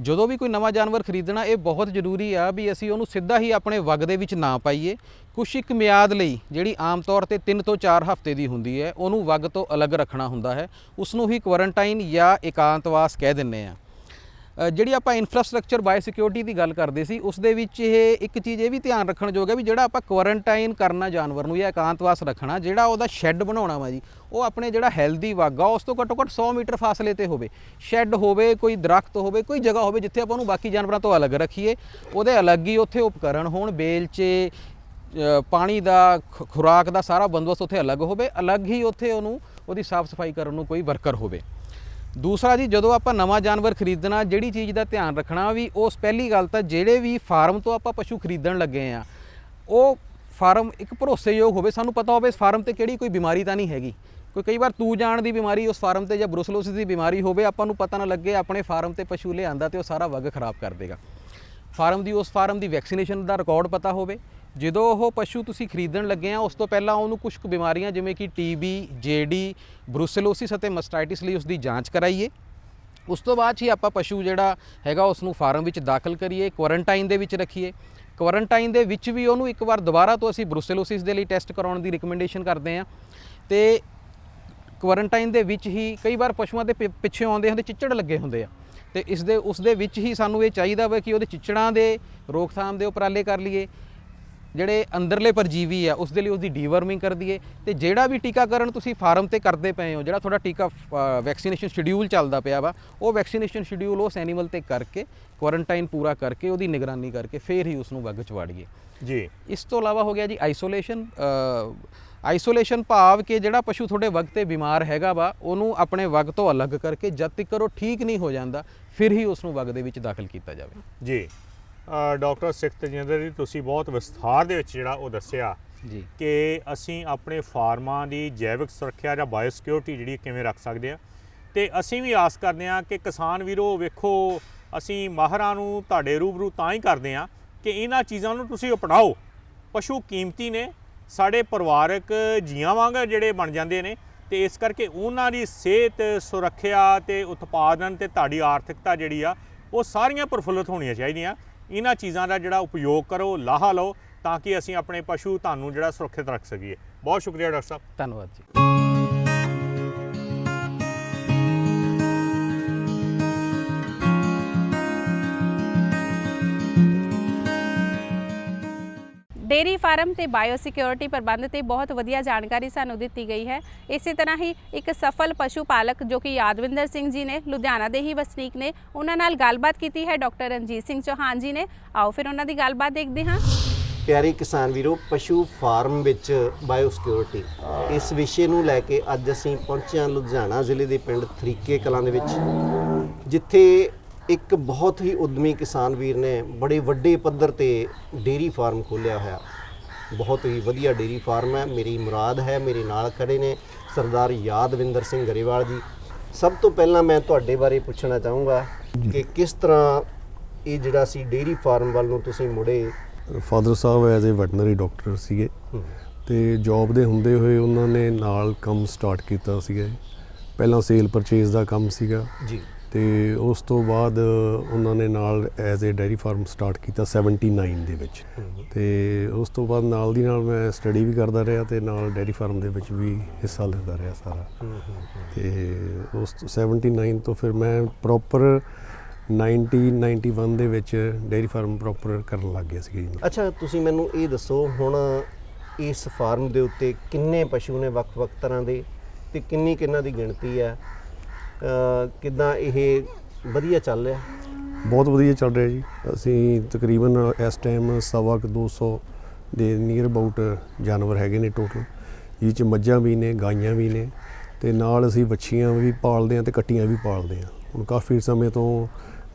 ਜਦੋਂ ਵੀ ਕੋਈ ਨਵਾਂ ਜਾਨਵਰ ਖਰੀਦਣਾ, ਇਹ ਬਹੁਤ ਜ਼ਰੂਰੀ ਆ ਵੀ ਅਸੀਂ ਉਹਨੂੰ ਸਿੱਧਾ ਹੀ ਆਪਣੇ ਵਗ ਦੇ ਵਿੱਚ ਨਾ ਪਾਈਏ। ਕੁਛ ਇੱਕ ਮਿਆਦ ਲਈ ਜਿਹੜੀ ਆਮ ਤੌਰ ਤੇ 3 ਤੋਂ 4 ਹਫ਼ਤੇ ਦੀ ਹੁੰਦੀ ਹੈ, ਉਹਨੂੰ ਵਗ ਤੋਂ ਅਲੱਗ ਰੱਖਣਾ ਹੁੰਦਾ ਹੈ। ਉਸ ਨੂੰ ਹੀ ਕੁਆਰੰਟਾਈਨ ਜਾਂ ਇਕਾਂਤਵਾਸ ਕਹਿ ਦਿੰਨੇ ਆ। ਜਿਹੜੀ ਆਪਾਂ ਇਨਫਰਾਸਟ੍ਰਕਚਰ ਬਾਇਓ ਸਿਕਿਉਰਿਟੀ ਦੀ ਗੱਲ ਕਰਦੇ ਸੀ, ਉਸ ਦੇ ਵਿੱਚ ਇਹ ਇੱਕ ਚੀਜ਼ ਇਹ ਵੀ ਧਿਆਨ ਰੱਖਣ ਯੋਗ ਹੈ ਵੀ ਜਿਹੜਾ ਆਪਾਂ ਕੁਆਰੰਟਾਈਨ ਕਰਨਾ ਜਾਨਵਰ ਨੂੰ ਜਾਂ ਇਕਾਂਤਵਾਸ ਰੱਖਣਾ, ਜਿਹੜਾ ਉਹਦਾ ਸ਼ੈੱਡ ਬਣਾਉਣਾ ਵਾ ਜੀ, ਉਹ ਆਪਣੇ ਜਿਹੜਾ ਹੈਲਦੀ ਵਾਗਾ ਉਸ ਤੋਂ ਘੱਟੋ ਘੱਟ 100 ਮੀਟਰ ਫਾਸਲੇ ਤੇ ਹੋਵੇ। ਸ਼ੈੱਡ ਹੋਵੇ, ਕੋਈ ਦਰਖਤ ਹੋਵੇ, ਕੋਈ ਜਗ੍ਹਾ ਹੋਵੇ ਜਿੱਥੇ ਆਪਾਂ ਉਹਨੂੰ ਬਾਕੀ ਜਾਨਵਰਾਂ ਤੋਂ ਅਲੱਗ ਰੱਖੀਏ, ਉਹਦੇ ਅਲੱਗ ਹੀ ਉੱਥੇ ਉਪਕਰਣ ਹੋਣ, ਬੇਲਚੇ ਪਾਣੀ ਦਾ, ਖ- ਖੁਰਾਕ ਦਾ ਸਾਰਾ ਬੰਦੋਬਸਤ ਉੱਥੇ ਅਲੱਗ ਹੋਵੇ, ਅਲੱਗ ਹੀ ਉੱਥੇ ਉਹਨੂੰ, ਉਹਦੀ ਸਾਫ਼ ਸਫ਼ਾਈ ਕਰਨ ਨੂੰ ਕੋਈ ਵਰਕਰ ਹੋਵੇ। ਦੂਸਰਾ ਜੀ, ਜਦੋਂ ਆਪਾਂ ਨਵਾਂ ਜਾਨਵਰ ਖਰੀਦਣਾ, ਜਿਹੜੀ ਚੀਜ਼ ਦਾ ਧਿਆਨ ਰੱਖਣਾ ਵੀ, ਉਸ ਪਹਿਲੀ ਗੱਲ ਤਾਂ ਜਿਹੜੇ ਵੀ ਫਾਰਮ ਤੋਂ ਆਪਾਂ ਪਸ਼ੂ ਖਰੀਦਣ ਲੱਗੇ ਆ, ਉਹ ਫਾਰਮ ਇੱਕ ਭਰੋਸੇਯੋਗ ਹੋਵੇ, ਸਾਨੂੰ ਪਤਾ ਹੋਵੇ ਇਸ ਫਾਰਮ ਤੇ ਕਿਹੜੀ ਕੋਈ ਬਿਮਾਰੀ ਤਾਂ ਨਹੀਂ ਹੈਗੀ। ਕੋਈ ਕਈ ਵਾਰ ਤੂ ਜਾਣ ਦੀ ਬਿਮਾਰੀ, ਉਸ ਫਾਰਮ ਤੇ ਜਾਂ ਬਰੂਸਲੋਸਿਸ ਦੀ ਬਿਮਾਰੀ ਹੋਵੇ, ਆਪਾਂ ਨੂੰ ਪਤਾ ਨਾ ਲੱਗੇ, ਆਪਣੇ ਫਾਰਮ ਤੇ ਪਸ਼ੂ ਲਿਆਂਦਾ ਤੇ ਉਹ ਸਾਰਾ ਵਗ ਖਰਾਬ ਕਰ ਦੇਗਾ। ਫਾਰਮ ਦੀ, ਉਸ ਫਾਰਮ ਦੀ ਵੈਕਸੀਨੇਸ਼ਨ ਦਾ ਰਿਕਾਰਡ ਪਤਾ ਹੋਵੇ ਜਦੋਂ ਉਹ ਪਸ਼ੂ ਤੁਸੀਂ ਖਰੀਦਣ ਲੱਗੇ ਆ, ਉਸ ਤੋਂ ਪਹਿਲਾਂ ਉਹਨੂੰ ਕੁਝ ਕੁ ਬਿਮਾਰੀਆਂ ਜਿਵੇਂ ਕਿ ਟੀਬੀ ਜੇਡੀ ਬਰੂਸੇਲੋਸਿਸ ਅਤੇ ਮਸਟਾਈਟਿਸ ਲਈ ਉਸ ਦੀ ਜਾਂਚ ਕਰਾਈਏ। ਉਸ ਤੋਂ ਬਾਅਦ ਹੀ ਆਪਾਂ ਪਸ਼ੂ ਜਿਹੜਾ ਹੈਗਾ ਉਸ ਨੂੰ ਫਾਰਮ ਵਿੱਚ ਦਾਖਲ ਕਰੀਏ ਕੁਆਰੰਟਾਈਨ ਦੇ ਵਿੱਚ ਰੱਖੀਏ। ਕੁਆਰੰਟਾਈਨ ਦੇ ਵਿੱਚ ਵੀ ਉਹਨੂੰ ਇੱਕ ਵਾਰ ਦੁਬਾਰਾ ਤੋਂ ਅਸੀਂ ਬਰੂਸੇਲੋਸਿਸ ਦੇ ਲਈ ਟੈਸਟ ਕਰਾਉਣ ਦੀ ਰਿਕਮੈਂਡੇਸ਼ਨ ਕਰਦੇ ਹਾਂ ਤੇ ਕੁਆਰੰਟਾਈਨ ਦੇ ਵਿੱਚ ਹੀ ਕਈ ਵਾਰ ਪਸ਼ੂਆਂ ਦੇ ਪਿੱਛੇ ਆਉਂਦੇ ਹੁੰਦੇ, ਚਿੱਚੜ ਲੱਗੇ ਹੁੰਦੇ ਆ। ਤੇ ਇਸ ਦੇ, ਉਸ ਦੇ ਵਿੱਚ ਹੀ ਸਾਨੂੰ ਇਹ ਚਾਹੀਦਾ ਵਾ ਕਿ ਉਹਦੇ ਚਿੱਚੜਾਂ ਦੇ ਰੋਕਥਾਮ ਦੇ ਉਪਰਾਲੇ ਕਰ ਲਈਏ। ਜਿਹੜੇ ਅੰਦਰਲੇ ਪਰਜੀਵੀ ਆ ਉਸ ਦੇ ਲਈ ਉਹਦੀ ਡੀਵਰਮਿੰਗ ਕਰ ਦਈਏ ਤੇ ਜਿਹੜਾ ਵੀ ਟੀਕਾਕਰਨ ਤੁਸੀਂ ਫਾਰਮ ਤੇ ਕਰਦੇ ਪਏ ਹੋ ਜਿਹੜਾ ਤੁਹਾਡਾ ਟੀਕਾ ਵੈਕਸੀਨੇਸ਼ਨ ਸ਼ਡਿਊਲ ਚੱਲਦਾ ਪਿਆ ਵਾ ਉਹ ਵੈਕਸੀਨੇਸ਼ਨ ਸ਼ਡਿਊਲ ਉਸ ਐਨੀਮਲ ਤੇ ਕਰਕੇ ਕੁਆਰੰਟਾਈਨ ਪੂਰਾ ਕਰਕੇ ਉਹਦੀ ਨਿਗਰਾਨੀ ਕਰਕੇ ਫੇਰ ਹੀ ਉਸ ਨੂੰ ਵੱਗ ਚ ਵਾੜੀਏ ਜੀ। ਇਸ ਤੋਂ ਇਲਾਵਾ ਹੋ ਗਿਆ ਜੀ ਆਈਸੋਲੇਸ਼ਨ ਆਈਸੋਲੇਸ਼ਨ ਭਾਵ ਕਿ ਜਿਹੜਾ ਪਸ਼ੂ ਤੁਹਾਡੇ ਵਗ ਤੇ ਬਿਮਾਰ ਹੈਗਾ ਵਾ ਉਹਨੂੰ ਆਪਣੇ ਵਗ ਤੋਂ ਅਲੱਗ ਕਰਕੇ ਜਦ ਤੱਕ ਉਹ ਠੀਕ ਨਹੀਂ ਹੋ ਜਾਂਦਾ ਫਿਰ ਹੀ ਉਸ ਨੂੰ ਵਗ ਦੇ ਵਿੱਚ ਦਾਖਲ ਕੀਤਾ ਜਾਵੇ। ਜੀ। ਡਾਕਟਰ ਸਿੱਖ ਤਜਿੰਦਰ ਜੀ ਤੁਸੀਂ ਬਹੁਤ ਵਿਸਥਾਰ ਦੇ ਵਿੱਚ ਜਿਹੜਾ ਉਹ ਦੱਸਿਆ ਜੀ। ਕਿ ਅਸੀਂ ਆਪਣੇ ਫਾਰਮਾਂ ਦੀ ਜੈਵਿਕ ਸੁਰੱਖਿਆ ਜਾਂ ਬਾਇਓਸਿਕਿਉਰਿਟੀ ਜਿਹੜੀ ਕਿਵੇਂ ਰੱਖ ਸਕਦੇ ਆ ਤੇ ਅਸੀਂ ਵੀ ਆਸ ਕਰਦੇ ਆ ਕਿ ਕਿਸਾਨ ਵੀਰੋ ਵੇਖੋ ਅਸੀਂ ਮਾਹਰਾਂ ਨੂੰ ਤੁਹਾਡੇ ਰੂਬਰੂ ਤਾਂ ਹੀ ਕਰਦੇ ਆ ਕਿ ਇਹਨਾਂ ਚੀਜ਼ਾਂ ਨੂੰ ਤੁਸੀਂ ਅਪਣਾਓ। ਪਸ਼ੂ ਕੀਮਤੀ ਨੇ ਸਾਡੇ ਪਰਿਵਾਰਕ ਜੀਆਂ ਵਾਂਗ ਜਿਹੜੇ ਬਣ ਜਾਂਦੇ ਨੇ ਤੇ ਇਸ ਕਰਕੇ ਉਹਨਾਂ ਦੀ ਸਿਹਤ ਸੁਰੱਖਿਆ ਤੇ ਉਤਪਾਦਨ ਤੇ ਤੁਹਾਡੀ ਆਰਥਿਕਤਾ ਜਿਹੜੀ ਆ ਉਹ ਸਾਰੀਆਂ ਪ੍ਰਫੁੱਲਤ ਹੋਣੀਆਂ ਚਾਹੀਦੀਆਂ। ਇਹਨਾਂ ਚੀਜ਼ਾਂ ਦਾ ਜਿਹੜਾ ਉਪਯੋਗ ਕਰੋ, ਲਾਹਾ ਲਓ ਤਾਂ ਕਿ ਅਸੀਂ ਆਪਣੇ ਪਸ਼ੂ ਤੁਹਾਨੂੰ ਜਿਹੜਾ ਸੁਰੱਖਿਅਤ ਰੱਖ ਸਕੀਏ। ਬਹੁਤ ਸ਼ੁਕਰੀਆ ਡਾਕਟਰ ਸਾਹਿਬ। ਧੰਨਵਾਦ ਜੀ। ਡੇਰੀ ਫਾਰਮ ਤੇ ਬਾਇਓ ਸਿਕਿਉਰਿਟੀ ਪ੍ਰਬੰਧ ਤੇ ਬਹੁਤ ਵਧੀਆ ਜਾਣਕਾਰੀ ਸਾਨੂੰ ਦਿੱਤੀ ਗਈ ਹੈ। ਇਸੇ ਤਰ੍ਹਾਂ ਹੀ ਇੱਕ ਸਫਲ ਪਸ਼ੂ ਪਾਲਕ ਜੋ ਕਿ ਯਾਦਵਿੰਦਰ ਸਿੰਘ ਜੀ ਨੇ, ਲੁਧਿਆਣਾ ਦੇ ਹੀ ਵਸਨੀਕ ਨੇ, ਉਹਨਾਂ ਨਾਲ ਗੱਲਬਾਤ ਕੀਤੀ ਹੈ ਡਾਕਟਰ ਰਣਜੀਤ ਸਿੰਘ ਚੌਹਾਨ ਜੀ ਨੇ। ਆਓ ਫਿਰ ਉਹਨਾਂ ਦੀ ਗੱਲਬਾਤ ਦੇਖਦੇ ਹਾਂ। ਪਿਆਰੇ ਕਿਸਾਨ ਵੀਰੋ, ਪਸ਼ੂ ਫਾਰਮ ਵਿੱਚ ਬਾਇਓ ਬਾਇਓਸਿਕਿਉਰਿਟੀ, ਇਸ ਵਿਸ਼ੇ ਨੂੰ ਲੈ ਕੇ ਅੱਜ ਅਸੀਂ ਪਹੁੰਚੇ ਹਾਂ ਲੁਧਿਆਣਾ ਜ਼ਿਲ੍ਹੇ ਦੇ ਪਿੰਡ ਥਰੀਕੇ ਕਲਾਂ ਦੇ ਵਿੱਚ, ਜਿੱਥੇ ਇੱਕ ਬਹੁਤ ਹੀ ਉਦਮੀ ਕਿਸਾਨ ਵੀਰ ਨੇ ਬੜੇ ਵੱਡੇ ਪੱਧਰ ਤੇ ਡੇਰੀ ਫਾਰਮ ਖੋਲ੍ਹਿਆ ਹੋਇਆ। ਬਹੁਤ ਹੀ ਵਧੀਆ ਡੇਰੀ ਫਾਰਮ ਹੈ। ਮੇਰੀ ਮੁਰਾਦ ਹੈ ਮੇਰੇ ਨਾਲ ਖੜੇ ਨੇ ਸਰਦਾਰ ਯਾਦਵਿੰਦਰ ਸਿੰਘ ਗਰੇਵਾਲ ਜੀ। ਸਭ ਤੋਂ ਪਹਿਲਾਂ ਮੈਂ ਤੁਹਾਡੇ ਬਾਰੇ ਪੁੱਛਣਾ ਚਾਹੂੰਗਾ ਕਿ ਕਿਸ ਤਰ੍ਹਾਂ ਇਹ ਜਿਹੜਾ ਸੀ ਡੇਰੀ ਫਾਰਮ ਵੱਲ ਨੂੰ ਤੁਸੀਂ ਮੁੜੇ? ਫਾਦਰ ਸਾਹਿਬ ਐਜ਼ ਅ ਵੈਟਰਨਰੀ ਡਾਕਟਰ ਸੀਗੇ ਤੇ ਜੌਬ ਦੇ ਹੁੰਦੇ ਹੋਏ ਉਹਨਾਂ ਨੇ ਨਾਲ ਕੰਮ ਸਟਾਰਟ ਕੀਤਾ ਸੀਗਾ। ਪਹਿਲਾਂ ਸੇਲ ਪਰਚੇਜ਼ ਦਾ ਕੰਮ ਸੀਗਾ। ਜੀ। ਤੇ ਉਸ ਤੋਂ ਬਾਅਦ ਉਹਨਾਂ ਨੇ ਨਾਲ as a dairy farm start ਕੀਤਾ 79 ਦੇ ਵਿੱਚ। ਤੇ ਉਸ ਤੋਂ ਬਾਅਦ ਨਾਲ ਦੀ ਨਾਲ ਮੈਂ ਸਟੱਡੀ ਵੀ ਕਰਦਾ ਰਿਹਾ ਤੇ ਨਾਲ ਡੈਰੀ ਫਾਰਮ ਦੇ ਵਿੱਚ ਵੀ ਹਿੱਸਾ ਲੈਂਦਾ ਰਿਹਾ ਸਾਰਾ। ਤੇ ਉਸ ਤੋਂ 79 ਤੋਂ ਫਿਰ ਮੈਂ ਪ੍ਰੋਪਰ 1991 ਦੇ ਵਿੱਚ ਡੈਰੀ ਫਾਰਮ ਪ੍ਰੋਪਰ ਕਰਨ ਲੱਗ ਗਿਆ ਸੀ ਜੀ ਅੱਛਾ ਤੁਸੀਂ ਮੈਨੂੰ ਇਹ ਦੱਸੋ ਹੁਣ ਇਸ ਫਾਰਮ ਦੇ ਉੱਤੇ ਕਿੰਨੇ ਪਸ਼ੂ ਨੇ ਵੱਖ-ਵੱਖ ਤਰ੍ਹਾਂ ਦੇ ਤੇ ਕਿੰਨੀ ਕਿੰਨਾ ਦੀ ਗਿਣਤੀ ਹੈ? ਅ ਕਿਦਾਂ ਇਹ ਵਧੀਆ ਚੱਲ ਰਿਹਾ? ਬਹੁਤ ਵਧੀਆ ਚੱਲ ਰਿਹਾ ਜੀ। ਅਸੀਂ ਤਕਰੀਬਨ ਇਸ ਟਾਈਮ ਸਵਾ ਕੁ 200 ਦੇ ਨੀਅਰ ਅਬਾਊਟ ਜਾਨਵਰ ਹੈਗੇ ਨੇ ਟੋਟਲ ਜਿਹ ਚ ਮੱਝਾਂ ਵੀ ਨੇ, ਗਾਈਆਂ ਵੀ ਨੇ ਤੇ ਨਾਲ ਅਸੀਂ ਵੱਛੀਆਂ ਵੀ ਪਾਲਦੇ ਹਾਂ ਤੇ ਕੱਟੀਆਂ ਵੀ ਪਾਲਦੇ ਹਾਂ। ਹੁਣ ਕਾਫੀ ਸਮੇਂ ਤੋਂ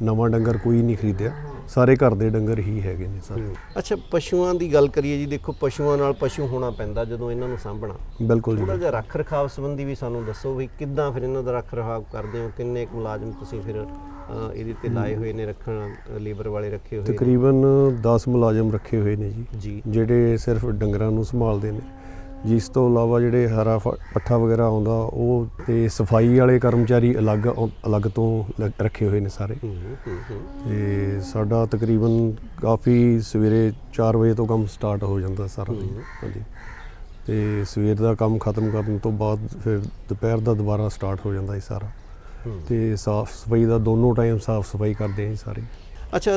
ਨਵਾਂ ਡੰਗਰ ਕੋਈ ਨਹੀਂ ਖਰੀਦਿਆ। ਸਾਰੇ ਘਰ ਦੇ ਡੰਗਰ ਹੀ ਹੈਗੇ ਨੇ ਸਾਰੇ। ਅੱਛਾ ਪਸ਼ੂਆਂ ਦੀ ਗੱਲ ਕਰੀਏ ਜੀ ਦੇਖੋ ਪਸ਼ੂਆਂ ਨਾਲ ਪਸ਼ੂ ਹੋਣਾ ਪੈਂਦਾ ਜਦੋਂ ਇਹਨਾਂ ਨੂੰ ਸਾਂਭਣਾ। ਬਿਲਕੁਲ ਥੋੜਾ ਜੀ ਜਿਹਾ ਰੱਖ ਰਖਾਵ ਸੰਬੰਧੀ ਵੀ ਸਾਨੂੰ ਦੱਸੋ ਵੀ ਕਿੱਦਾਂ ਫਿਰ ਇਹਨਾਂ ਦਾ ਰੱਖ ਰਖਾਵ ਕਰਦੇ ਹੋ ਕਿੰਨੇ ਕੁ ਮੁਲਾਜ਼ਮ ਤੁਸੀਂ ਫਿਰ ਇਹਦੇ ਤੇ ਲਾਏ ਹੋਏ ਨੇ ਰੱਖਣ ਲੇਬਰ ਵਾਲੇ ਰੱਖੇ ਹੋਏ ਤਕਰੀਬਨ 10 ਮੁਲਾਜ਼ਮ ਰੱਖੇ ਹੋਏ ਨੇ ਜੀ। ਜਿਹੜੇ ਸਿਰਫ ਡੰਗਰਾਂ ਨੂੰ ਸੰਭਾਲਦੇ ਨੇ। ਜਿਸ ਤੋਂ ਇਲਾਵਾ ਜਿਹੜੇ ਹਰਾ ਪੱਠਾ ਵਗੈਰਾ ਆਉਂਦਾ ਉਹ ਤੇ ਸਫ਼ਾਈ ਵਾਲੇ ਕਰਮਚਾਰੀ ਅਲੱਗ ਅਲੱਗ ਤੋਂ ਰੱਖੇ ਹੋਏ ਨੇ ਸਾਰੇ। ਹੂੰ ਹੂੰ ਹੂੰ ਤੇ ਸਾਡਾ ਤਕਰੀਬਨ ਕਾਫੀ ਸਵੇਰੇ 4 ਵਜੇ ਤੋਂ ਕੰਮ ਸਟਾਰਟ ਹੋ ਜਾਂਦਾ ਸਾਰਾ ਹਾਂਜੀ। ਤੇ ਸਵੇਰ ਦਾ ਕੰਮ ਖਤਮ ਕਰਨ ਤੋਂ ਬਾਅਦ ਫਿਰ ਦੁਪਹਿਰ ਦਾ ਦੁਬਾਰਾ ਸਟਾਰਟ ਹੋ ਜਾਂਦਾ ਇਹ ਸਾਰਾ। ਹੂੰ। ਤੇ ਸਾਫ਼ ਸਫ਼ਾਈ ਦਾ ਦੋਨੋਂ ਟਾਈਮ ਸਾਫ਼ ਸਫ਼ਾਈ ਕਰਦੇ ਹਾਂ ਸਾਰੇ। ਅੱਛਾ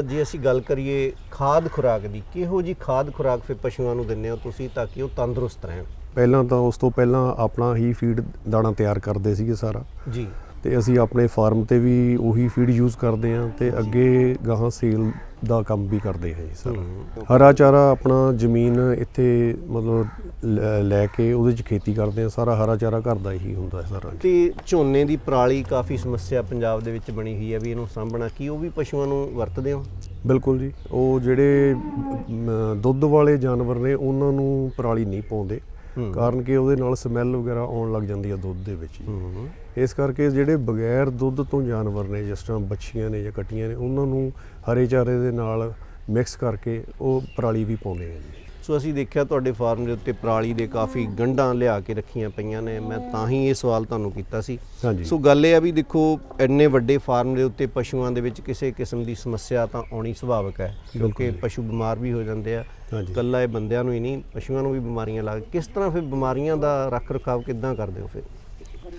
ਜੇ ਅਸੀਂ ਗੱਲ ਕਰੀਏ ਖਾਦ ਖੁਰਾਕ ਦੀ ਕਿਹੋ ਜੀ ਖਾਦ ਖੁਰਾਕ ਫਿਰ ਪਸ਼ੂਆਂ ਨੂੰ ਦਿੰਦੇ ਹੋ ਤੁਸੀਂ ਤਾਂ ਕਿ ਉਹ ਤੰਦਰੁਸਤ ਰਹਿਣ? ਪਹਿਲਾਂ ਤਾਂ ਉਸ ਤੋਂ ਪਹਿਲਾਂ ਆਪਣਾ ਹੀ ਫੀਡ ਦਾਣਾ ਤਿਆਰ ਕਰਦੇ ਸੀਗੇ ਸਾਰਾ। ਜੀ। ਤੇ ਅਸੀਂ ਆਪਣੇ ਫਾਰਮ ਤੇ ਵੀ ਉਹੀ ਫੀਡ ਯੂਜ਼ ਕਰਦੇ ਹਾਂ ਤੇ ਅੱਗੇ ਗਾਹਾਂ ਸੇਲ ਦਾ ਕੰਮ ਵੀ ਕਰਦੇ ਹਾਂ ਜੀ ਸਰ। ਹਰਾ ਚਾਰਾ ਆਪਣਾ ਜ਼ਮੀਨ ਇੱਥੇ ਮਤਲਬ ਲੈ- ਕੇ ਉਹਦੇ 'ਚ ਖੇਤੀ ਕਰਦੇ ਹਾਂ ਸਾਰਾ ਹਰਾ ਚਾਰਾ ਘਰ ਦਾ ਹੀ ਹੁੰਦਾ ਹੈ ਸਾਰਾ। ਤੇ ਝੋਨੇ ਦੀ ਪਰਾਲੀ ਕਾਫੀ ਸਮੱਸਿਆ ਪੰਜਾਬ ਦੇ ਵਿੱਚ ਬਣੀ ਹੋਈ ਹੈ ਵੀ ਇਹਨੂੰ ਸਾਂਭਣਾ ਕੀ ਉਹ ਵੀ ਪਸ਼ੂਆਂ ਨੂੰ ਵਰਤਦੇ ਹੋ? ਬਿਲਕੁਲ ਜੀ ਉਹ ਜਿਹੜੇ ਦੁੱਧ ਵਾਲੇ ਜਾਨਵਰ ਨੇ ਉਹਨਾਂ ਨੂੰ ਪਰਾਲੀ ਨਹੀਂ ਪਾਉਂਦੇ। ਕਾਰਨ ਕਿ ਉਹਦੇ ਨਾਲ ਸਮੈਲ ਵਗੈਰਾ ਆਉਣ ਲੱਗ ਜਾਂਦੀ ਹੈ ਦੁੱਧ ਦੇ ਵਿੱਚ ਜੀ ਇਸ ਕਰਕੇ ਜਿਹੜੇ ਬਗੈਰ ਦੁੱਧ ਤੋਂ ਜਾਨਵਰ ਨੇ ਜਿਸ ਤਰ੍ਹਾਂ ਬੱਛੀਆਂ ਨੇ ਜਾਂ ਕਟੀਆਂ ਨੇ ਉਹਨਾਂ ਨੂੰ ਹਰੇ ਚਾਰੇ ਦੇ ਨਾਲ ਮਿਕਸ ਕਰਕੇ ਉਹ ਪਰਾਲੀ ਵੀ ਪਾਉਂਦੇ ਆ ਜੀ। ਸੋ ਅਸੀਂ ਦੇਖਿਆ ਤੁਹਾਡੇ ਫਾਰਮ ਦੇ ਉੱਤੇ ਪਰਾਲੀ ਦੇ ਕਾਫੀ ਗੰਢਾਂ ਲਿਆ ਕੇ ਰੱਖੀਆਂ ਪਈਆਂ ਨੇ। ਮੈਂ ਤਾਂ ਹੀ ਇਹ ਸਵਾਲ ਤੁਹਾਨੂੰ ਕੀਤਾ ਸੀ। ਸੋ ਗੱਲ ਇਹ ਆ ਵੀ ਦੇਖੋ ਇੰਨੇ ਵੱਡੇ ਫਾਰਮ ਦੇ ਉੱਤੇ ਪਸ਼ੂਆਂ ਦੇ ਵਿੱਚ ਕਿਸੇ ਕਿਸਮ ਦੀ ਸਮੱਸਿਆ ਤਾਂ ਆਉਣੀ ਸੁਭਾਵਿਕ ਹੈ ਕਿਉਂਕਿ ਪਸ਼ੂ ਬਿਮਾਰ ਵੀ ਹੋ ਜਾਂਦੇ ਆ। ਇਕੱਲਾ ਇਹ ਬੰਦਿਆਂ ਨੂੰ ਹੀ ਨਹੀਂ ਪਸ਼ੂਆਂ ਨੂੰ ਵੀ ਬਿਮਾਰੀਆਂ ਲੱਗ ਕਿਸ ਤਰ੍ਹਾਂ ਫਿਰ ਬਿਮਾਰੀਆਂ ਦਾ ਰੱਖ ਰਖਾਵ ਕਿੱਦਾਂ ਕਰਦੇ ਹੋ ਫਿਰ?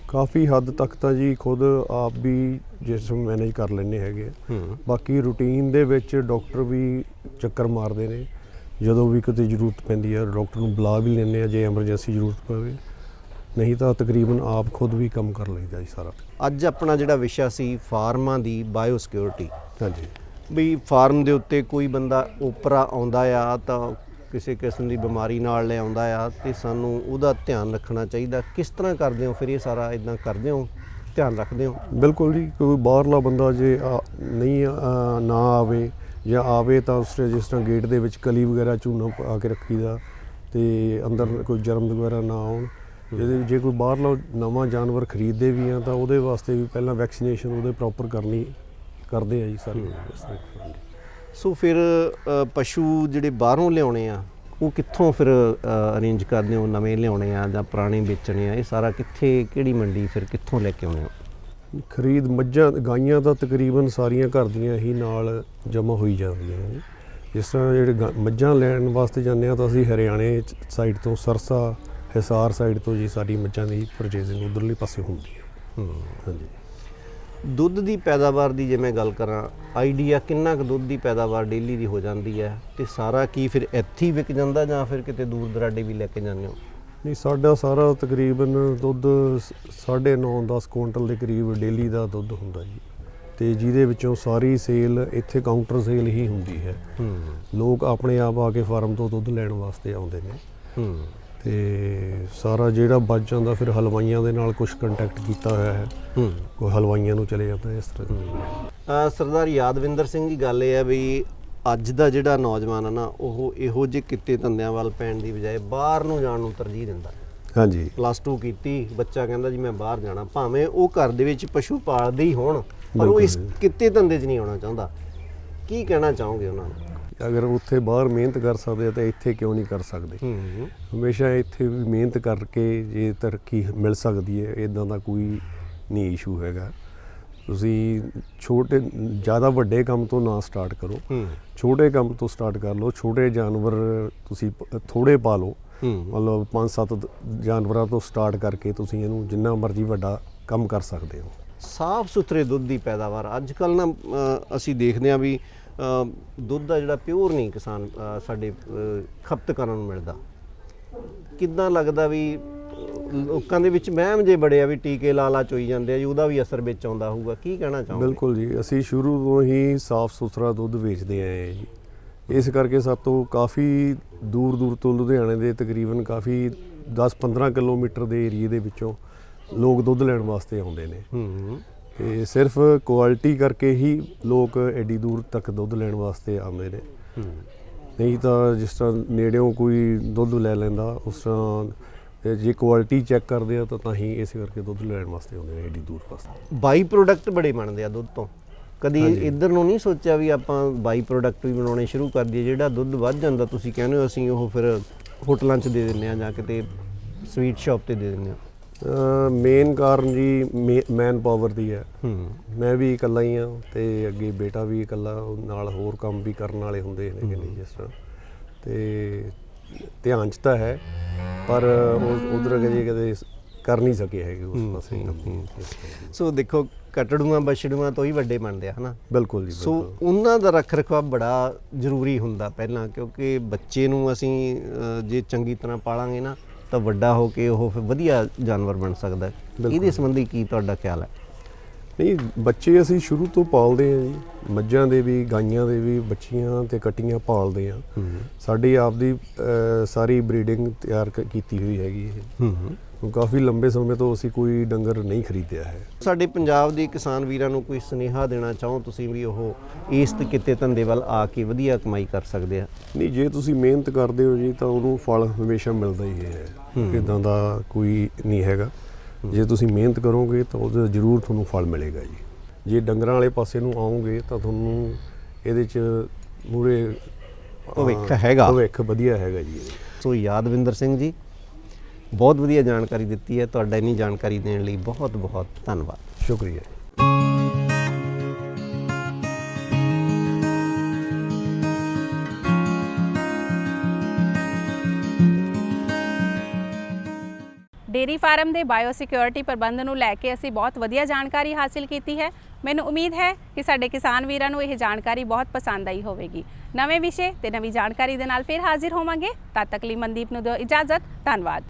ਕਾਫੀ ਹੱਦ ਤੱਕ ਤਾਂ ਜੀ ਖੁਦ ਆਪ ਵੀ ਜਿਸ ਨੂੰ ਮੈਨੇਜ ਕਰ ਲੈਂਦੇ ਹੈਗੇ ਬਾਕੀ ਰੂਟੀਨ ਦੇ ਵਿੱਚ ਡਾਕਟਰ ਵੀ ਚੱਕਰ ਮਾਰਦੇ ਨੇ। ਜਦੋਂ ਵੀ ਕਿਤੇ ਜ਼ਰੂਰਤ ਪੈਂਦੀ ਹੈ ਡਾਕਟਰ ਨੂੰ ਬੁਲਾ ਵੀ ਲੈਂਦੇ ਆ ਜੇ ਐਮਰਜੈਂਸੀ ਜ਼ਰੂਰਤ ਪਵੇ। ਨਹੀਂ ਤਾਂ ਤਕਰੀਬਨ ਆਪ ਖੁਦ ਵੀ ਕੰਮ ਕਰ ਲਈਦਾ ਜੀ ਸਾਰਾ। ਅੱਜ ਆਪਣਾ ਜਿਹੜਾ ਵਿਸ਼ਾ ਸੀ ਫਾਰਮਾਂ ਦੀ ਬਾਇਓ ਸਿਕਿਉਰਿਟੀ ਹਾਂਜੀ। ਵੀ ਫਾਰਮ ਦੇ ਉੱਤੇ ਕੋਈ ਬੰਦਾ ਓਪਰਾ ਆਉਂਦਾ ਆ ਤਾਂ ਕਿਸੇ ਕਿਸਮ ਦੀ ਬਿਮਾਰੀ ਨਾਲ ਲੈ ਆਉਂਦਾ ਆ ਤੇ ਸਾਨੂੰ ਉਹਦਾ ਧਿਆਨ ਰੱਖਣਾ ਚਾਹੀਦਾ। ਕਿਸ ਤਰ੍ਹਾਂ ਕਰਦੇ ਹੋ? ਫਿਰ ਇਹ ਸਾਰਾ ਇਦਾਂ ਕਰਦੇ ਹੋ? ਧਿਆਨ ਰੱਖਦੇ ਹੋ? ਬਿਲਕੁਲ ਜੀ ਕੋਈ ਬਾਹਰਲਾ ਬੰਦਾ ਜੇ ਆ- ਨਹੀਂ ਆ- ਨਾ ਆਵੇ ਜਾਂ ਆਵੇ ਤਾਂ ਉਸ ਜਿਸ ਤਰ੍ਹਾਂ ਗੇਟ ਦੇ ਵਿੱਚ ਕਲੀ ਵਗੈਰਾ ਚੂਨਾ ਪਾ ਕੇ ਰੱਖੀਦਾ ਤੇ ਅੰਦਰ ਕੋਈ ਜਰਮ ਵਗੈਰਾ ਨਾ ਆਉਣ। ਜਿਹਦੇ ਜੇ ਕੋਈ ਬਾਹਰਲਾ ਨਵਾਂ ਜਾਨਵਰ ਖਰੀਦਦੇ ਵੀ ਆ ਤਾਂ ਉਹਦੇ ਵਾਸਤੇ ਵੀ ਪਹਿਲਾਂ ਵੈਕਸੀਨੇਸ਼ਨ ਉਹਦੇ ਪ੍ਰੋਪਰ ਕਰਨੀ ਕਰਦੇ ਆ ਜੀ ਸਾਰੇ। ਸੋ ਫਿਰ ਪਸ਼ੂ ਜਿਹੜੇ ਬਾਹਰੋਂ ਲਿਆਉਣੇ ਆ ਉਹ ਕਿੱਥੋਂ ਫਿਰ ਅਰੇਂਜ ਕਰਦੇ ਹੋ? ਨਵੇਂ ਲਿਆਉਣੇ ਆ ਜਾਂ ਪੁਰਾਣੇ ਵੇਚਣੇ ਆ? ਇਹ ਸਾਰਾ ਕਿੱਥੇ ਕਿਹੜੀ ਮੰਡੀ ਫਿਰ ਕਿੱਥੋਂ ਲੈ ਕੇ ਆਉਣੇ ਹੋ? ਖਰੀਦ ਮੱਝਾਂ, ਗਾਈਆਂ ਤਾਂ ਤਕਰੀਬਨ ਸਾਰੀਆਂ ਘਰ ਦੀਆਂ ਹੀ ਨਾਲ ਜਮ੍ਹਾਂ ਹੋਈ ਜਾਂਦੀਆਂ ਨੇ। ਜਿਸ ਤਰ੍ਹਾਂ ਜਿਹੜੇ ਗਾਂ- ਮੱਝਾਂ ਲੈਣ ਵਾਸਤੇ ਜਾਂਦੇ ਆ ਤਾਂ ਅਸੀਂ ਹਰਿਆਣੇ ਸਾਈਡ ਤੋਂ ਸਰਸਾ, ਹਿਸਾਰ ਸਾਈਡ ਤੋਂ ਜੀ ਸਾਡੀ ਮੱਝਾਂ ਦੀ ਪਰਚੇਜ਼ਿੰਗ ਉਧਰਲੇ ਪਾਸੇ ਹੁੰਦੀ ਹੈ। ਹਾਂਜੀ। ਦੁੱਧ ਦੀ ਪੈਦਾਵਾਰ ਦੀ ਜੇ ਮੈਂ ਗੱਲ ਕਰਾਂ ਆਈਡੀਆ ਕਿੰਨਾ ਕੁ ਦੁੱਧ ਦੀ ਪੈਦਾਵਾਰ ਡੇਲੀ ਦੀ ਹੋ ਜਾਂਦੀ ਹੈ ਤੇ ਸਾਰਾ ਕੀ ਫਿਰ ਇੱਥੇ ਹੀ ਵਿਕ ਜਾਂਦਾ ਜਾਂ ਫਿਰ ਕਿਤੇ ਦੂਰ ਦਰਾਡੇ ਵੀ ਲੈ ਕੇ ਜਾਂਦੇ ਹੋ? ਨਹੀਂ ਸਾਡਾ ਸਾਰਾ ਤਕਰੀਬਨ ਦੁੱਧ 9.5 10 ਕੁਇੰਟਲ ਦੇ ਕਰੀਬ ਡੇਲੀ ਦਾ ਦੁੱਧ ਹੁੰਦਾ ਜੀ। ਤੇ ਜਿਹਦੇ ਵਿੱਚੋਂ ਸਾਰੀ ਸੇਲ ਇੱਥੇ ਕਾਊਂਟਰ ਸੇਲ ਹੀ ਹੁੰਦੀ ਹੈ। ਲੋਕ ਆਪਣੇ ਆਪ ਆ ਕੇ ਫਾਰਮ ਤੋਂ ਦੁੱਧ ਲੈਣ ਵਾਸਤੇ ਆਉਂਦੇ ਨੇ। ਤੇ ਸਾਰਾ ਜਿਹੜਾ ਬਚ ਜਾਂਦਾ ਫਿਰ ਹਲਵਾਈਆਂ ਦੇ ਨਾਲ ਕੁਝ ਕੰਟੈਕਟ ਕੀਤਾ ਹੋਇਆ ਹੈ। ਕੋਈ ਹਲਵਾਈਆਂ ਨੂੰ ਚਲੇ ਜਾਂਦਾ ਇਸ ਤਰ੍ਹਾਂ। ਸਰਦਾਰ ਯਾਦਵਿੰਦਰ ਸਿੰਘ ਜੀ ਗੱਲ ਇਹ ਹੈ ਵੀ ਅੱਜ ਦਾ ਜਿਹੜਾ ਨੌਜਵਾਨ ਹੈ ਨਾ ਉਹ ਇਹੋ ਜਿਹੇ ਕਿੱਤੇ ਧੰਦਿਆਂ ਵੱਲ ਪੈਣ ਦੀ ਬਜਾਏ ਬਾਹਰ ਨੂੰ ਜਾਣ ਨੂੰ ਤਰਜੀਹ ਦਿੰਦਾ। ਹਾਂਜੀ। ਪਲੱਸ 2 ਕੀਤੀ ਬੱਚਾ ਕਹਿੰਦਾ ਜੀ ਮੈਂ ਬਾਹਰ ਜਾਣਾ। ਭਾਵੇਂ ਉਹ ਘਰ ਦੇ ਵਿੱਚ ਪਸ਼ੂ ਪਾਲਦੇ ਹੀ ਹੋਣ ਪਰ ਉਹ ਇਸ ਕਿੱਤੇ ਧੰਦੇ 'ਚ ਨਹੀਂ ਆਉਣਾ ਚਾਹੁੰਦਾ। ਕੀ ਕਹਿਣਾ ਚਾਹੋਗੇ ਉਹਨਾਂ ਨੂੰ? ਅਗਰ ਉੱਥੇ ਬਾਹਰ ਮਿਹਨਤ ਕਰ ਸਕਦੇ ਆ ਤਾਂ ਇੱਥੇ ਕਿਉਂ ਨਹੀਂ ਕਰ ਸਕਦੇ? ਹਮੇਸ਼ਾ ਇੱਥੇ ਵੀ ਮਿਹਨਤ ਕਰਕੇ ਜੇ ਤਰੱਕੀ ਮਿਲ ਸਕਦੀ ਹੈ ਇਦਾਂ ਦਾ ਕੋਈ ਨਹੀਂ ਇਸ਼ੂ ਹੈਗਾ। ਤੁਸੀਂ ਛੋਟੇ ਜ਼ਿਆਦਾ ਵੱਡੇ ਕੰਮ ਤੋਂ ਨਾ ਸਟਾਰਟ ਕਰੋ। ਛੋਟੇ ਕੰਮ ਤੋਂ ਸਟਾਰਟ ਕਰ ਲਓ। ਛੋਟੇ ਜਾਨਵਰ ਤੁਸੀਂ ਪ- ਥੋੜੇ ਪਾਲੋ ਹੂੰ। ਮਤਲਬ 5-7 ਜਾਨਵਰਾਂ ਤੋਂ ਸਟਾਰਟ ਕਰਕੇ ਤੁਸੀਂ ਇਹਨੂੰ ਜਿੰਨਾ ਮਰਜ਼ੀ ਵੱਡਾ ਕੰਮ ਕਰ ਸਕਦੇ ਹੋ। ਸਾਫ਼ ਸੁਥਰੇ ਦੁੱਧ ਦੀ ਪੈਦਾਵਾਰ। ਅੱਜ ਕੱਲ ਨਾ ਅਸੀਂ ਦੇਖਦੇ ਹਾਂ ਵੀ ਦੁੱਧ ਦਾ ਜਿਹੜਾ ਪਿਓਰ ਨਹੀਂ ਕਿਸਾਨ ਸਾਡੇ ਅ, ਖਪਤਕਾਰਾਂ ਨੂੰ ਮਿਲਦਾ। ਕਿੱਦਾਂ ਲੱਗਦਾ ਵੀ ਲੋਕਾਂ ਦੇ ਵਿੱਚ ਵਹਿਮ ਜੇ ਬੜੇ ਆ ਵੀ ਟੀਕੇ ਲਾ ਲਾ ਚੋਈ ਜਾਂਦੇ ਆ ਜੀ ਉਹਦਾ ਵੀ ਅਸਰ ਵਿੱਚ ਆਉਂਦਾ ਹੋਊਗਾ। ਕੀ ਕਹਿਣਾ ਚਾਹੋਗੇ? ਬਿਲਕੁਲ ਜੀ ਅਸੀਂ ਸ਼ੁਰੂ ਤੋਂ ਹੀ ਸਾਫ਼ ਸੁਥਰਾ ਦੁੱਧ ਵੇਚਦੇ ਆਏ ਹਾਂ ਜੀ। ਇਸ ਕਰਕੇ ਸਾਤੋਂ ਕਾਫੀ ਦੂਰ ਦੂਰ ਤੋਂ ਲੁਧਿਆਣੇ ਦੇ ਤਕਰੀਬਨ ਕਾਫੀ 10-15 ਕਿਲੋਮੀਟਰ ਦੇ ਏਰੀਏ ਦੇ ਵਿੱਚੋਂ ਲੋਕ ਦੁੱਧ ਲੈਣ ਵਾਸਤੇ ਆਉਂਦੇ ਨੇ। ਹੂੰ। ਤੇ ਸਿਰਫ ਕੁਆਲਿਟੀ ਕਰਕੇ ਹੀ ਲੋਕ ਐਡੀ ਦੂਰ ਤੱਕ ਦੁੱਧ ਲੈਣ ਵਾਸਤੇ ਆਉਂਦੇ ਨੇ। ਹੂੰ। ਨਹੀਂ ਤਾਂ ਜਿਸ ਤਰ੍ਹਾਂ ਨੇੜਿਓਂ ਕੋਈ ਦੁੱਧ ਲੈ ਲੈਂਦਾ ਉਸ ਤਰ੍ਹਾਂ ਜੇ ਕੁਆਲਿਟੀ ਚੈੱਕ ਕਰਦੇ ਆ ਤਾਂ ਤਾਂ ਹੀ ਇਸ ਕਰਕੇ ਦੁੱਧ ਲੈਣ ਵਾਸਤੇ ਆਉਂਦੇ ਨੇ ਐਡੀ ਦੂਰ ਵਾਸਤੇ। ਬਾਈ ਪ੍ਰੋਡਕਟ ਬੜੇ ਬਣਦੇ ਆ ਦੁੱਧ ਤੋਂ। ਕਦੀ ਇੱਧਰ ਨੂੰ ਨਹੀਂ ਸੋਚਿਆ ਵੀ ਆਪਾਂ ਬਾਈ ਪ੍ਰੋਡਕਟ ਵੀ ਬਣਾਉਣੇ ਸ਼ੁਰੂ ਕਰ ਦਈਏ ਜਿਹੜਾ ਦੁੱਧ ਵੱਧ ਜਾਂਦਾ ਤੁਸੀਂ ਕਹਿੰਦੇ ਹੋ ਅਸੀਂ ਉਹ ਫਿਰ ਹੋਟਲਾਂ 'ਚ ਦੇ ਦਿੰਨੇ ਆ ਜਾਂ ਕਿਤੇ ਸਵੀਟ ਸ਼ਾਪ ਤੇ ਦੇ ਦਿੰਨੇ ਆ। ਮੇਨ ਕਾਰਨ ਜੀ ਮੈਨ ਪਾਵਰ ਦੀ ਹੈ। ਮੈਂ ਵੀ ਇਕੱਲਾ ਹੀ ਆ ਤੇ ਅੱਗੇ ਬੇਟਾ ਵੀ ਇਕੱਲਾ ਨਾਲ ਹੋਰ ਕੰਮ ਵੀ ਕਰਨ ਵਾਲੇ ਹੁੰਦੇ ਨੇ ਕਿ ਨਹੀਂ ਜਿਸ ਤਰ੍ਹਾਂ। ਤੇ ਧਿਆਨ ਚ ਤਾਂ ਹੈ। ਪਰ ਉਹ ਉਧਰ ਕਦੇ ਕਦੇ ਕਰ ਨਹੀਂ ਸਕੇ ਹੈਗੇ ਉਸ ਪਾਸੇ। ਸੋ ਦੇਖੋ ਕਟੜੂਆਂ ਬਛੜੂਆਂ ਤੋਂ ਹੀ ਵੱਡੇ ਬਣਦੇ ਆ ਹਨਾ? ਬਿਲਕੁਲ ਜੀ ਸੋ ਉਹਨਾਂ ਦਾ ਰੱਖ ਰਖਾਵ ਬੜਾ ਜ਼ਰੂਰੀ ਹੁੰਦਾ ਪਹਿਲਾਂ ਕਿਉਂਕਿ ਬੱਚੇ ਨੂੰ ਅਸੀਂ ਜੇ ਚੰਗੀ ਤਰ੍ਹਾਂ ਪਾਲਾਂਗੇ ਨਾ ਤਾਂ ਵੱਡਾ ਹੋ ਕੇ ਉਹ ਫਿਰ ਵਧੀਆ ਜਾਨਵਰ ਬਣ ਸਕਦਾ ਹੈ। ਇਹਦੇ ਸੰਬੰਧੀ ਕੀ ਤੁਹਾਡਾ ਖਿਆਲ ਹੈ? ਨਹੀਂ ਬੱਚੇ ਅਸੀਂ ਸ਼ੁਰੂ ਤੋਂ ਪਾਲਦੇ ਆ ਜੀ। ਮੱਝਾਂ ਦੇ ਵੀ ਗਾਈਆਂ ਦੇ ਵੀ ਬੱਚੀਆਂ ਤੇ ਕਟੀਆਂ ਪਾਲਦੇ ਆ ਸਾਡੀ ਆਪਦੀ ਅਹ, ਸਾਰੀ ਬਰੀਡਿੰਗ ਤਿਆਰ ਕੀਤੀ ਹੋਈ ਹੈਗੀ ਇਹ। ਹੂੰ ਹੂੰ। ਹੁਣ ਕਾਫੀ ਲੰਬੇ ਸਮੇਂ ਤੋਂ ਅਸੀਂ ਕੋਈ ਡੰਗਰ ਨਹੀਂ ਖਰੀਦਿਆ ਹੈ। ਸਾਡੇ ਪੰਜਾਬ ਦੇ ਕਿਸਾਨ ਵੀਰਾਂ ਨੂੰ ਕੋਈ ਸੁਨੇਹਾ ਦੇਣਾ ਚਾਹੋ ਤੁਸੀਂ ਵੀ ਉਹ ਇਸ ਤੇ ਕਿਤੇ ਧੰਦੇ ਵੱਲ ਆ ਕੇ ਵਧੀਆ ਕਮਾਈ ਕਰ ਸਕਦੇ ਆ? ਨਹੀਂ ਜੇ ਤੁਸੀਂ ਮਿਹਨਤ ਕਰਦੇ ਹੋ ਜੀ ਤਾਂ ਉਹਨੂੰ ਫਲ ਹਮੇਸ਼ਾ ਮਿਲਦਾ ਹੀ ਹੈ। ਇਦਾਂ ਦਾ ਕੋਈ ਨਹੀਂ ਹੈਗਾ। ਜੇ ਤੁਸੀਂ ਮਿਹਨਤ ਕਰੋਗੇ ਤਾਂ ਉਹਦਾ ਜ਼ਰੂਰ ਤੁਹਾਨੂੰ ਫਲ ਮਿਲੇਗਾ ਜੀ ਜੇ ਡੰਗਰਾਂ ਵਾਲੇ ਪਾਸੇ ਨੂੰ ਆਓਗੇ ਤਾਂ ਤੁਹਾਨੂੰ ਇਹਦੇ ਚ ਮੂਰੇ ਭਵਿੱਖ ਹੈਗਾ। ਭਵਿੱਖ ਵਧੀਆ ਹੈਗਾ ਜੀ। ਸੋ ਯਾਦਵਿੰਦਰ ਸਿੰਘ ਜੀ ਬਹੁਤ ਵਧੀਆ ਜਾਣਕਾਰੀ ਦਿੱਤੀ ਹੈ ਤੁਹਾਡਾ ਇੰਨੀ ਜਾਣਕਾਰੀ ਦੇਣ ਲਈ ਬਹੁਤ ਬਹੁਤ ਧੰਨਵਾਦ ਸ਼ੁਕਰੀਆ ਡੇਰੀ ਫਾਰਮ ਦੇ ਬਾਇਓ ਸਿਕਿਉਰਿਟੀ ਪ੍ਰਬੰਧ ਨੂੰ ਲੈ ਕੇ ਅਸੀਂ ਬਹੁਤ ਵਧੀਆ ਜਾਣਕਾਰੀ ਹਾਸਿਲ ਕੀਤੀ ਹੈ। ਮੈਨੂੰ ਉਮੀਦ ਹੈ ਕਿ ਸਾਡੇ ਕਿਸਾਨ ਵੀਰਾਂ ਨੂੰ ਇਹ ਜਾਣਕਾਰੀ ਬਹੁਤ ਪਸੰਦ ਆਈ ਹੋਵੇਗੀ। ਨਵੇਂ ਵਿਸ਼ੇ ਤੇ ਨਵੀਂ ਜਾਣਕਾਰੀ ਦੇ ਨਾਲ ਫਿਰ ਹਾਜ਼ਰ ਹੋਵਾਂਗੇ। ਤਦ ਤੱਕ ਲਈ ਮਨਦੀਪ ਨੂੰ ਦਿਓ ਇਜਾਜ਼ਤ। ਧੰਨਵਾਦ।